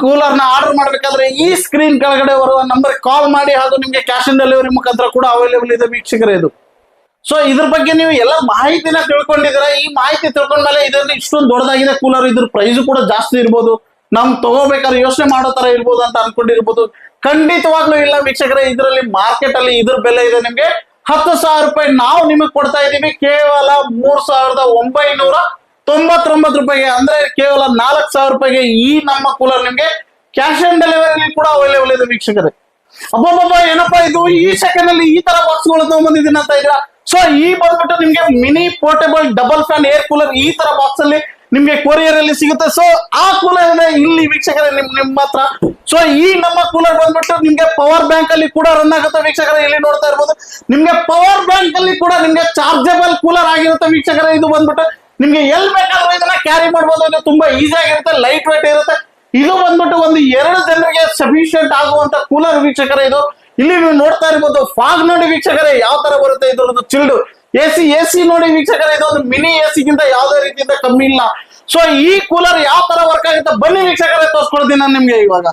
ಕೂಲರ್ನ ಆರ್ಡರ್ ಮಾಡ್ಬೇಕಾದ್ರೆ ಈ ಸ್ಕ್ರೀನ್ ಕೆಳಗಡೆ ಬರುವ ನಂಬರ್ ಕಾಲ್ ಮಾಡಿ ಹಾಗೂ ನಿಮ್ಗೆ ಕ್ಯಾಶ್ ಆನ್ ಡೆಲಿವರಿ ಮುಖಾಂತರ ಕೂಡ ಅವೈಲೇಬಲ್ ಇದೆ ವೀಕ್ಷಕರೇ ಇದು. ಸೊ ಇದ್ರ ಬಗ್ಗೆ ನೀವು ಎಲ್ಲ ಮಾಹಿತಿನ ತಿಳ್ಕೊಂಡಿದ್ದೀರಾ? ಈ ಮಾಹಿತಿ ತಿಳ್ಕೊಂಡ್ಮೇಲೆ ಇದರಲ್ಲಿ ಇಷ್ಟೊಂದು ದೊಡ್ಡದಾಗಿದೆ ಕೂಲರ್ ಇದ್ರ ಪ್ರೈಸ್ ಕೂಡ ಜಾಸ್ತಿ ಇರ್ಬೋದು. ನಮ್ ತಗೋಬೇಕಾದ್ರೆ ಯೋಚನೆ ಮಾಡೋ ತರ ಇರ್ಬೋದು ಅಂತ ಅನ್ಕೊಂಡಿರ್ಬೋದು. ಖಂಡಿತವಾಗ್ಲೂ ಇಲ್ಲ ವೀಕ್ಷಕರೇ, ಇದರಲ್ಲಿ ಮಾರ್ಕೆಟ್ ಅಲ್ಲಿ ಇದ್ರ ಬೆಲೆ ಇದೆ ನಿಮ್ಗೆ. ಹತ್ತು ಸಾವಿರ ರೂಪಾಯಿ ನಾವು ನಿಮಗೆ ಕೊಡ್ತಾ ಇದ್ದೀವಿ. ಕೇವಲ ಮೂರ್ ಸಾವಿರದ ಒಂಬೈನೂರ ತೊಂಬತ್ತೊಂಬತ್ತು ರೂಪಾಯಿಗೆ, ಅಂದ್ರೆ ಕೇವಲ ನಾಲ್ಕು ಸಾವಿರ ರೂಪಾಯಿಗೆ ಈ ನಮ್ಮ ಕೂಲರ್ ನಿಮ್ಗೆ ಕ್ಯಾಶ್ ಆನ್ ಡೆಲಿವರಿ ಕೂಡ ಅವೈಲೇಬಲ್ ಇದೆ ವೀಕ್ಷಕರೇ. ಅಬ್ಬಬ್ಬಬ್ಬ, ಏನಪ್ಪಾ ಇದು? ಈ ಸೆಕೆಂಡ್ ಅಲ್ಲಿ ಈ ತರ ಬಾಕ್ಸ್ಗಳು ತಗೊಂಡ್ಬಂದಿದ್ದೀನಿ ಅಂತ ಇದ್ರ ಸೊ ಈ ಬಂದ್ಬಿಟ್ಟು ನಿಮ್ಗೆ mini portable double fan air cooler ಈ ತರ ಬಾಕ್ಸ್ ಅಲ್ಲಿ ನಿಮ್ಗೆ ಕೊರಿಯರ್ ಅಲ್ಲಿ ಸಿಗುತ್ತೆ. ಸೊ ಆ ಕೂಲರ್ ಇದೆ ಇಲ್ಲಿ ವೀಕ್ಷಕರೇ ನಿಮ್ ನಿಮ್ಮ ಹತ್ರ. ಸೊ ಈ ನಮ್ಮ ಕೂಲರ್ ಬಂದ್ಬಿಟ್ಟು ನಿಮ್ಗೆ ಪವರ್ ಬ್ಯಾಂಕ್ ಅಲ್ಲಿ ಕೂಡ ರನ್ ಆಗುತ್ತೆ ವೀಕ್ಷಕರೇ, ಇಲ್ಲಿ ನೋಡ್ತಾ ಇರ್ಬೋದು. ನಿಮ್ಗೆ ಪವರ್ ಬ್ಯಾಂಕ್ ಅಲ್ಲಿ ಕೂಡ ನಿಮ್ಗೆ ಚಾರ್ಜಬಲ್ ಕೂಲರ್ ಆಗಿರುತ್ತೆ ವೀಕ್ಷಕರೇ, ಇದು ಬಂದ್ಬಿಟ್ಟು. ನಿಮ್ಗೆ ಎಲ್ ಬೇಕಾದ್ರೂ ಇದನ್ನ ಕ್ಯಾರಿ ಮಾಡ್ಬೋದು, ಇದು ತುಂಬಾ ಈಸಿ ಆಗಿರುತ್ತೆ ಲೈಟ್ ವೇಟ್ ಇರುತ್ತೆ. ಇದು ಬಂದ್ಬಿಟ್ಟು ಒಂದು ಎರಡು ಜನರಿಗೆ ಸಫಿಶಿಯಂಟ್ ಆಗುವಂತ ಕೂಲರ್ ವೀಕ್ಷಕರ ಇದು. ಇಲ್ಲಿ ನೀವು ನೋಡ್ತಾ ಇರ್ಬೋದು ಫಾಗ್ ನೋಡಿ ವೀಕ್ಷಕರೇ, ಯಾವ ತರ ಬರುತ್ತೆ ಇದರದ್ದು chilled A C A C ನೋಡಿ ವೀಕ್ಷಕರೇ, ಇದೊಂದು ಮಿನಿ ಎ ಸಿಗಿಂತ ಯಾವುದೇ ರೀತಿಯಿಂದ ಕಮ್ಮಿ ಇಲ್ಲ. ಸೊ ಈ ಕೂಲರ್ ಯಾವ ತರ ವರ್ಕ್ ಆಗುತ್ತೆ, ಬನ್ನಿ ವೀಕ್ಷಕರೇ, ತೋರಿಸ್ಕೊಡ್ತೀನಿ ನಾನು ನಿಮ್ಗೆ ಇವಾಗ.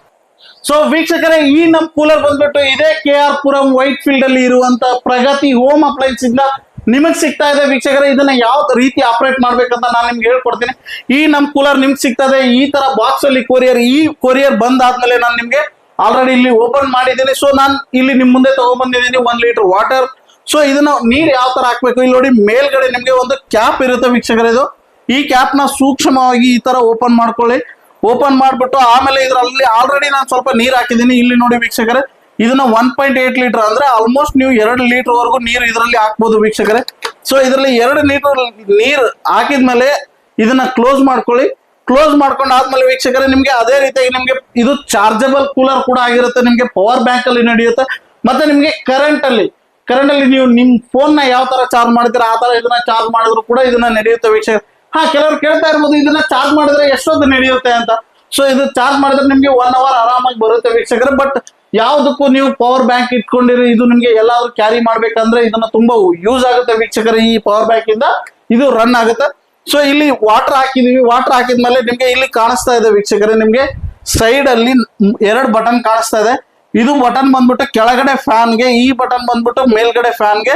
ಸೊ ವೀಕ್ಷಕರೇ, ಈ ನಮ್ ಕೂಲರ್ ಬಂದ್ಬಿಟ್ಟು ಇದೇ K R Puram white field ಅಲ್ಲಿ ಇರುವಂತ ಪ್ರಗತಿ ಹೋಮ್ ಅಪ್ಲೈನ್ಸ್ ಇಂದ ನಿಮಗ್ ಸಿಗ್ತಾ ಇದೆ ವೀಕ್ಷಕರೇ, ಇದನ್ನ ಯಾವ ರೀತಿ ಆಪರೇಟ್ ಮಾಡ್ಬೇಕಂತ ನಾನು ನಿಮ್ಗೆ ಹೇಳ್ಕೊಡ್ತೀನಿ. ಈ ನಮ್ ಕೂಲರ್ ನಿಮ್ಗೆ ಇದೆ, ಈ ತರ ಬಾಕ್ಸ್ ಅಲ್ಲಿ ಕೊರಿಯರ್ ಈ ಕೊರಿಯರ್ ಬಂದ್ ಆದ್ಮೇಲೆ ನಾನು ನಿಮ್ಗೆ ಆಲ್ರೆಡಿ ಇಲ್ಲಿ ಓಪನ್ ಮಾಡಿದ್ದೀನಿ. ಸೊ ನಾನು ಇಲ್ಲಿ ನಿಮ್ ಮುಂದೆ ತಗೊಂಡ್ಬಂದಿದ್ದೀನಿ ಒಂದ್ ಲೀಟರ್ ವಾಟರ್ ಸೊ ಇದನ್ನ ನೀರ್ ಯಾವ ತರ ಹಾಕ್ಬೇಕು? ಇಲ್ಲಿ ನೋಡಿ ಮೇಲ್ಗಡೆ ನಿಮ್ಗೆ ಒಂದು ಕ್ಯಾಪ್ ಇರುತ್ತೆ ವೀಕ್ಷಕರ ಇದು. ಈ ಕ್ಯಾಪ್ನ ಸೂಕ್ಷ್ಮವಾಗಿ ಈ ತರ ಓಪನ್ ಮಾಡ್ಕೊಳ್ಳಿ. ಓಪನ್ ಮಾಡ್ಬಿಟ್ಟು ಆಮೇಲೆ ಇದರಲ್ಲಿ ಆಲ್ರೆಡಿ ನಾನು ಸ್ವಲ್ಪ ನೀರ್ ಹಾಕಿದ್ದೀನಿ. ಇಲ್ಲಿ ನೋಡಿ ವೀಕ್ಷಕರೇ ಇದನ್ನ ಒನ್ ಪಾಯಿಂಟ್ ಏಟ್ ಲೀಟರ್ ಅಂದ್ರೆ ಆಲ್ಮೋಸ್ಟ್ ನೀವು ಎರಡು ಲೀಟರ್ ವರೆಗೂ ನೀರು ಇದರಲ್ಲಿ ಹಾಕ್ಬೋದು ವೀಕ್ಷಕರೇ. ಸೊ ಇದರಲ್ಲಿ ಎರಡು ಲೀಟರ್ ನೀರ್ ಹಾಕಿದ್ಮೇಲೆ ಇದನ್ನ ಕ್ಲೋಸ್ ಮಾಡ್ಕೊಳ್ಳಿ. ಕ್ಲೋಸ್ ಮಾಡ್ಕೊಂಡು ಆದ್ಮೇಲೆ ವೀಕ್ಷಕರೇ, ನಿಮ್ಗೆ ಅದೇ ರೀತಿಯಾಗಿ ನಿಮ್ಗೆ ಇದು ಚಾರ್ಜಬಲ್ ಕೂಲರ್ ಕೂಡ ಆಗಿರುತ್ತೆ. ನಿಮ್ಗೆ ಪವರ್ ಬ್ಯಾಂಕ್ ಅಲ್ಲಿ ನಡೆಯುತ್ತೆ. ಮತ್ತೆ ನಿಮ್ಗೆ ಕರೆಂಟ್ ಅಲ್ಲಿ ಕರೆಂಟ್ ಅಲ್ಲಿ ನೀವು ನಿಮ್ ಫೋನ್ನ ಯಾವ ತರ ಚಾರ್ಜ್ ಮಾಡ್ತೀರಾ ಆ ತರ ಇದನ್ನ ಚಾರ್ಜ್ ಮಾಡಿದ್ರು ಕೂಡ ಇದನ್ನ ನಡೆಯುತ್ತೆ ವೀಕ್ಷಕ ಹಾ, ಕೆಲವರು ಕೇಳ್ತಾ ಇರ್ಬೋದು, ಇದನ್ನ ಚಾರ್ಜ್ ಮಾಡಿದ್ರೆ ಎಷ್ಟೊತ್ತು ನಡೆಯುತ್ತೆ ಅಂತ. ಸೊ ಇದು ಚಾರ್ಜ್ ಮಾಡಿದ್ರೆ ನಿಮ್ಗೆ ಒನ್ ಅವರ್ ಆರಾಮಾಗಿ ಬರುತ್ತೆ ವೀಕ್ಷಕರೇ. ಬಟ್ ಯಾವ್ದಕ್ಕೂ ನೀವು ಪವರ್ ಬ್ಯಾಂಕ್ ಇಟ್ಕೊಂಡಿರಿ, ಇದು ನಿಮ್ಗೆ ಎಲ್ಲಾದ್ರೂ ಕ್ಯಾರಿ ಮಾಡ್ಬೇಕಂದ್ರೆ ಇದನ್ನ ತುಂಬಾ ಯೂಸ್ ಆಗುತ್ತೆ ವೀಕ್ಷಕರ ಈ ಪವರ್ ಬ್ಯಾಂಕ್ ಇಂದ. ಇದು ರನ್ ಆಗುತ್ತೆ. ಸೊ ಇಲ್ಲಿ ವಾಟರ್ ಹಾಕಿದೀವಿ. ವಾಟರ್ ಹಾಕಿದ್ಮೇಲೆ ನಿಮ್ಗೆ ಇಲ್ಲಿ ಕಾಣಿಸ್ತಾ ಇದೆ ವೀಕ್ಷಕರೇ, ನಿಮ್ಗೆ ಸೈಡ್ ಅಲ್ಲಿ ಎರಡು ಬಟನ್ ಕಾಣಿಸ್ತಾ ಇದೆ. ಇದು ಬಟನ್ ಬಂದ್ಬಿಟ್ಟು ಕೆಳಗಡೆ ಫ್ಯಾನ್ಗೆ ಈ ಬಟನ್ ಬಂದ್ಬಿಟ್ಟು ಮೇಲ್ಗಡೆ ಫ್ಯಾನ್ಗೆ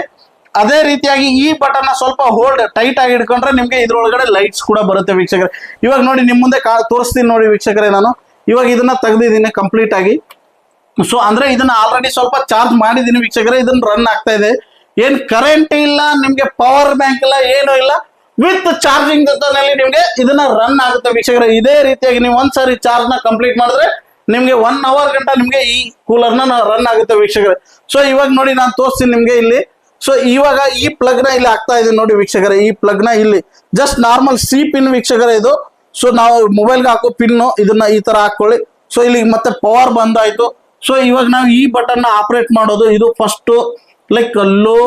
ಅದೇ ರೀತಿಯಾಗಿ ಈ ಬಟನ್ ಸ್ವಲ್ಪ ಹೋಲ್ಡ್ ಟೈಟ್ ಆಗಿ ಹಿಡ್ಕೊಂಡ್ರೆ ನಿಮ್ಗೆ ಇದ್ರೊಳಗಡೆ ಲೈಟ್ಸ್ ಕೂಡ ಬರುತ್ತೆ ವೀಕ್ಷಕರೇ. ಇವಾಗ ನೋಡಿ, ನಿಮ್ ಮುಂದೆ ತೋರಿಸ್ತೀನಿ ನೋಡಿ ವೀಕ್ಷಕರೇ ನಾನು. ಇವಾಗ ಇದನ್ನ ತೆಗೆದಿದ್ದೀನಿ ಕಂಪ್ಲೀಟ್ ಆಗಿ. ಸೊ ಅಂದ್ರೆ ಇದನ್ನ ಆಲ್ರೆಡಿ ಸ್ವಲ್ಪ ಚಾರ್ಜ್ ಮಾಡಿದೀನಿ ವೀಕ್ಷಕರ, ಇದನ್ನ ರನ್ ಆಗ್ತಾ ಇದೆ. ಏನ್ ಕರೆಂಟ್ ಇಲ್ಲ, ನಿಮ್ಗೆ ಪವರ್ ಬ್ಯಾಂಕ್ ಇಲ್ಲ, ಏನೂ ಇಲ್ಲ. ವಿತ್ ಚಾರ್ಜಿಂಗ್ ಜೊತೆನಲ್ಲಿ ನಿಮ್ಗೆ ಇದನ್ನ ರನ್ ಆಗುತ್ತೆ ವೀಕ್ಷಕರ. ಇದೇ ರೀತಿಯಾಗಿ ನೀವು ಒಂದ್ಸರಿ ಚಾರ್ಜ್ನ ಕಂಪ್ಲೀಟ್ ಮಾಡಿದ್ರೆ ನಿಮ್ಗೆ ಒನ್ ಅವರ್ ಗಂಟ ನಿಮ್ಗೆ ಈ ಕೂಲರ್ನ ರನ್ ಆಗುತ್ತೆ ವೀಕ್ಷಕರ. ಸೊ ಇವಾಗ ನೋಡಿ ನಾನು ತೋರಿಸ್ತೀನಿ ನಿಮ್ಗೆ ಇಲ್ಲಿ. ಸೊ ಇವಾಗ ಈ ಪ್ಲಗ್ನ ಇಲ್ಲಿ ಆಗ್ತಾ ಇದೆ ನೋಡಿ ವೀಕ್ಷಕರ, ಈ ಪ್ಲಗ್ನ ಇಲ್ಲಿ. ಜಸ್ಟ್ ನಾರ್ಮಲ್ ಸಿ ಪಿನ್ ವೀಕ್ಷಕರ ಇದು. ಸೊ ನಾವು ಮೊಬೈಲ್ಗೆ ಹಾಕೋ ಪಿನ್ ಇದನ್ನ ಈ ತರ ಹಾಕೊಳ್ಳಿ. ಸೊ ಇಲ್ಲಿ ಮತ್ತೆ ಪವರ್ ಬಂದಾಯ್ತು. ಸೊ ಇವಾಗ ನಾವು ಈ ಬಟನ್ ಆಪರೇಟ್ ಮಾಡೋದು, ಇದು first like low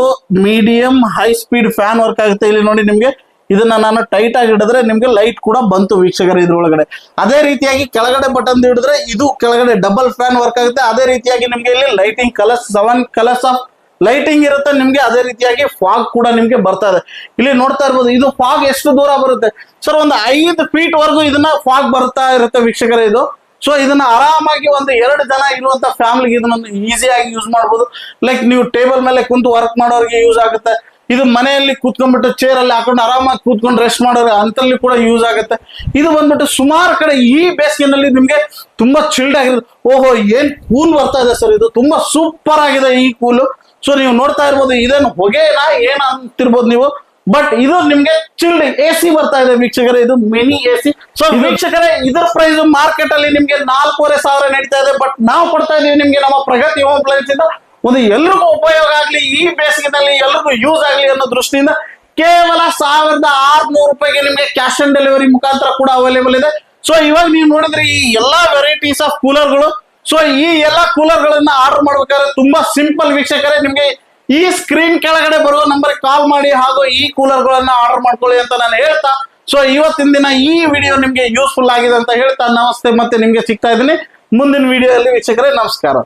medium high speed fan work ಆಗುತ್ತೆ. ಇಲ್ಲಿ ನೋಡಿ ನಿಮ್ಗೆ, ಇದನ್ನ ನಾನು ಟೈಟ್ ಆಗಿ ಹಿಡಿದ್ರೆ ನಿಮ್ಗೆ ಲೈಟ್ ಕೂಡ ಬಂತು ವೀಕ್ಷಕರ ಇದ್ರೊಳಗಡೆ. ಅದೇ ರೀತಿಯಾಗಿ ಕೆಳಗಡೆ ಬಟನ್ ಹಿಡಿದ್ರೆ ಇದು ಕೆಳಗಡೆ ಡಬಲ್ ಫ್ಯಾನ್ ವರ್ಕ್ ಆಗುತ್ತೆ. ಅದೇ ರೀತಿಯಾಗಿ ನಿಮ್ಗೆ ಇಲ್ಲಿ lighting colours seven colours of lighting ಇರುತ್ತೆ. ನಿಮ್ಗೆ ಅದೇ ರೀತಿಯಾಗಿ ಫಾಗ್ ಕೂಡ ನಿಮ್ಗೆ ಬರ್ತಾ ಇದೆ. ಇಲ್ಲಿ ನೋಡ್ತಾ ಇರ್ಬೋದು, ಇದು ಫಾಗ್ ಎಷ್ಟು ದೂರ ಬರುತ್ತೆ? ಸರ್ ಒಂದು ಐದು ಫೀಟ್ ವರೆಗೂ ಇದನ್ನ ಫಾಗ್ ಬರ್ತಾ ಇರುತ್ತೆ ವೀಕ್ಷಕರೇ ಇದು. ಸೊ ಇದನ್ನ ಆರಾಮಾಗಿ ಒಂದು ಎರಡು ಜನ ಇರುವಂತ ಫ್ಯಾಮಿಲಿಗೆ ಇದನ್ನೊಂದು ಈಸಿಯಾಗಿ ಯೂಸ್ ಮಾಡ್ಬೋದು. ಲೈಕ್ ನೀವು ಟೇಬಲ್ ಮೇಲೆ ಕುಂತು ವರ್ಕ್ ಮಾಡೋರಿಗೆ ಯೂಸ್ ಆಗುತ್ತೆ. ಇದು ಮನೆಯಲ್ಲಿ ಕೂತ್ಕೊಂಡ್ಬಿಟ್ಟು ಚೇರ್ ಅಲ್ಲಿ ಹಾಕೊಂಡು ಆರಾಮಾಗಿ ಕೂತ್ಕೊಂಡು ರೆಸ್ಟ್ ಮಾಡೋರು ಅಂತಲ್ಲಿ ಕೂಡ ಯೂಸ್ ಆಗುತ್ತೆ. ಇದು ಬಂದ್ಬಿಟ್ಟು ಸುಮಾರು ಕಡೆ ಈ ಬೇಸಿಗೆನಲ್ಲಿ ನಿಮ್ಗೆ ತುಂಬಾ ಚಿಲ್ಡ್ ಆಗಿರುತ್ತೆ. ಓಹೋ, ಏನ್ ಕೂಲ್ ಬರ್ತಾ ಇದೆ ಸರ್ ಇದು. ತುಂಬಾ ಸೂಪರ್ ಆಗಿದೆ ಈ ಕೂಲು ಸೊ ನೀವು ನೋಡ್ತಾ ಇರ್ಬೋದು, ಇದೇನು ಹೊಗೆನಾ ಏನ ಅಂತಿರ್ಬೋದು ನೀವು? ಬಟ್ ಇದು ನಿಮ್ಗೆ ಚಿಲ್ಡ್ ಎ ಸಿ ಬರ್ತಾ ಇದೆ ವೀಕ್ಷಕರೇ ಇದು ಮಿನಿ ಎ ಸಿ ಸೊ ವೀಕ್ಷಕರೇ ಇದರ ಪ್ರೈಸ್ ಮಾರ್ಕೆಟ್ ಅಲ್ಲಿ ನಿಮ್ಗೆ ನಾಲ್ಕೂವರೆ ಸಾವಿರ ನಡೀತಾ ಇದೆ ಬಟ್ ನಾವು ಕೊಡ್ತಾ ಇದೀವಿ ನಿಮ್ಗೆ ನಮ್ಮ ಪ್ರಗತಿ ಹೋಮ್ ಪ್ಲೇಸ್ ಇಂದ. ಒಂದು ಎಲ್ರಿಗೂ ಉಪಯೋಗ ಆಗ್ಲಿ ಈ ಬೇಸಿಗೆನಲ್ಲಿ ಎಲ್ರಿಗೂ ಯೂಸ್ ಆಗ್ಲಿ ಅನ್ನೋ ದೃಷ್ಟಿಯಿಂದ ಕೇವಲ ಸಾವಿರದ ಆರ್ನೂರು ರೂಪಾಯಿಗೆ ನಿಮ್ಗೆ ಕ್ಯಾಶ್ ಆನ್ ಡೆಲಿವರಿ ಮುಖಾಂತರ ಕೂಡ ಅವೈಲೇಬಲ್ ಇದೆ. ಸೊ ಇವಾಗ ನೀವು ನೋಡಿದ್ರೆ ಈ ಎಲ್ಲಾ ವೆರೈಟೀಸ್ ಆಫ್ ಕೂಲರ್ಗಳು ಸೊ ಈ ಎಲ್ಲಾ ಕೂಲರ್ ಗಳನ್ನ ಆರ್ಡರ್ ಮಾಡ್ಬೇಕಾದ್ರೆ ತುಂಬಾ ಸಿಂಪಲ್ ವೀಕ್ಷಕರೇ ನಿಮ್ಗೆ ಈ ಸ್ಕ್ರೀನ್ ಕೆಳಗಡೆ ಬರುವ ನಂಬರ್ ಕಾಲ್ ಮಾಡಿ ಹಾಗೂ ಈ ಕೂಲರ್ ಗಳನ್ನ ಆರ್ಡರ್ ಮಾಡ್ಕೊಳ್ಳಿ ಅಂತ ನಾನು ಹೇಳ್ತಾ ಸೊ ಇವತ್ತಿನ ದಿನ ಈ ವಿಡಿಯೋ ನಿಮ್ಗೆ ಯೂಸ್ಫುಲ್ ಆಗಿದೆ ಅಂತ ಹೇಳ್ತಾ, ನಮಸ್ತೆ ಮತ್ತೆ ನಿಮ್ಗೆ ಸಿಗ್ತಾ ಇದ್ದೀನಿ. ಮುಂದಿನ ವಿಡಿಯೋ ಅಲ್ಲಿ ವೀಕ್ಷಕರೇ, ನಮಸ್ಕಾರ.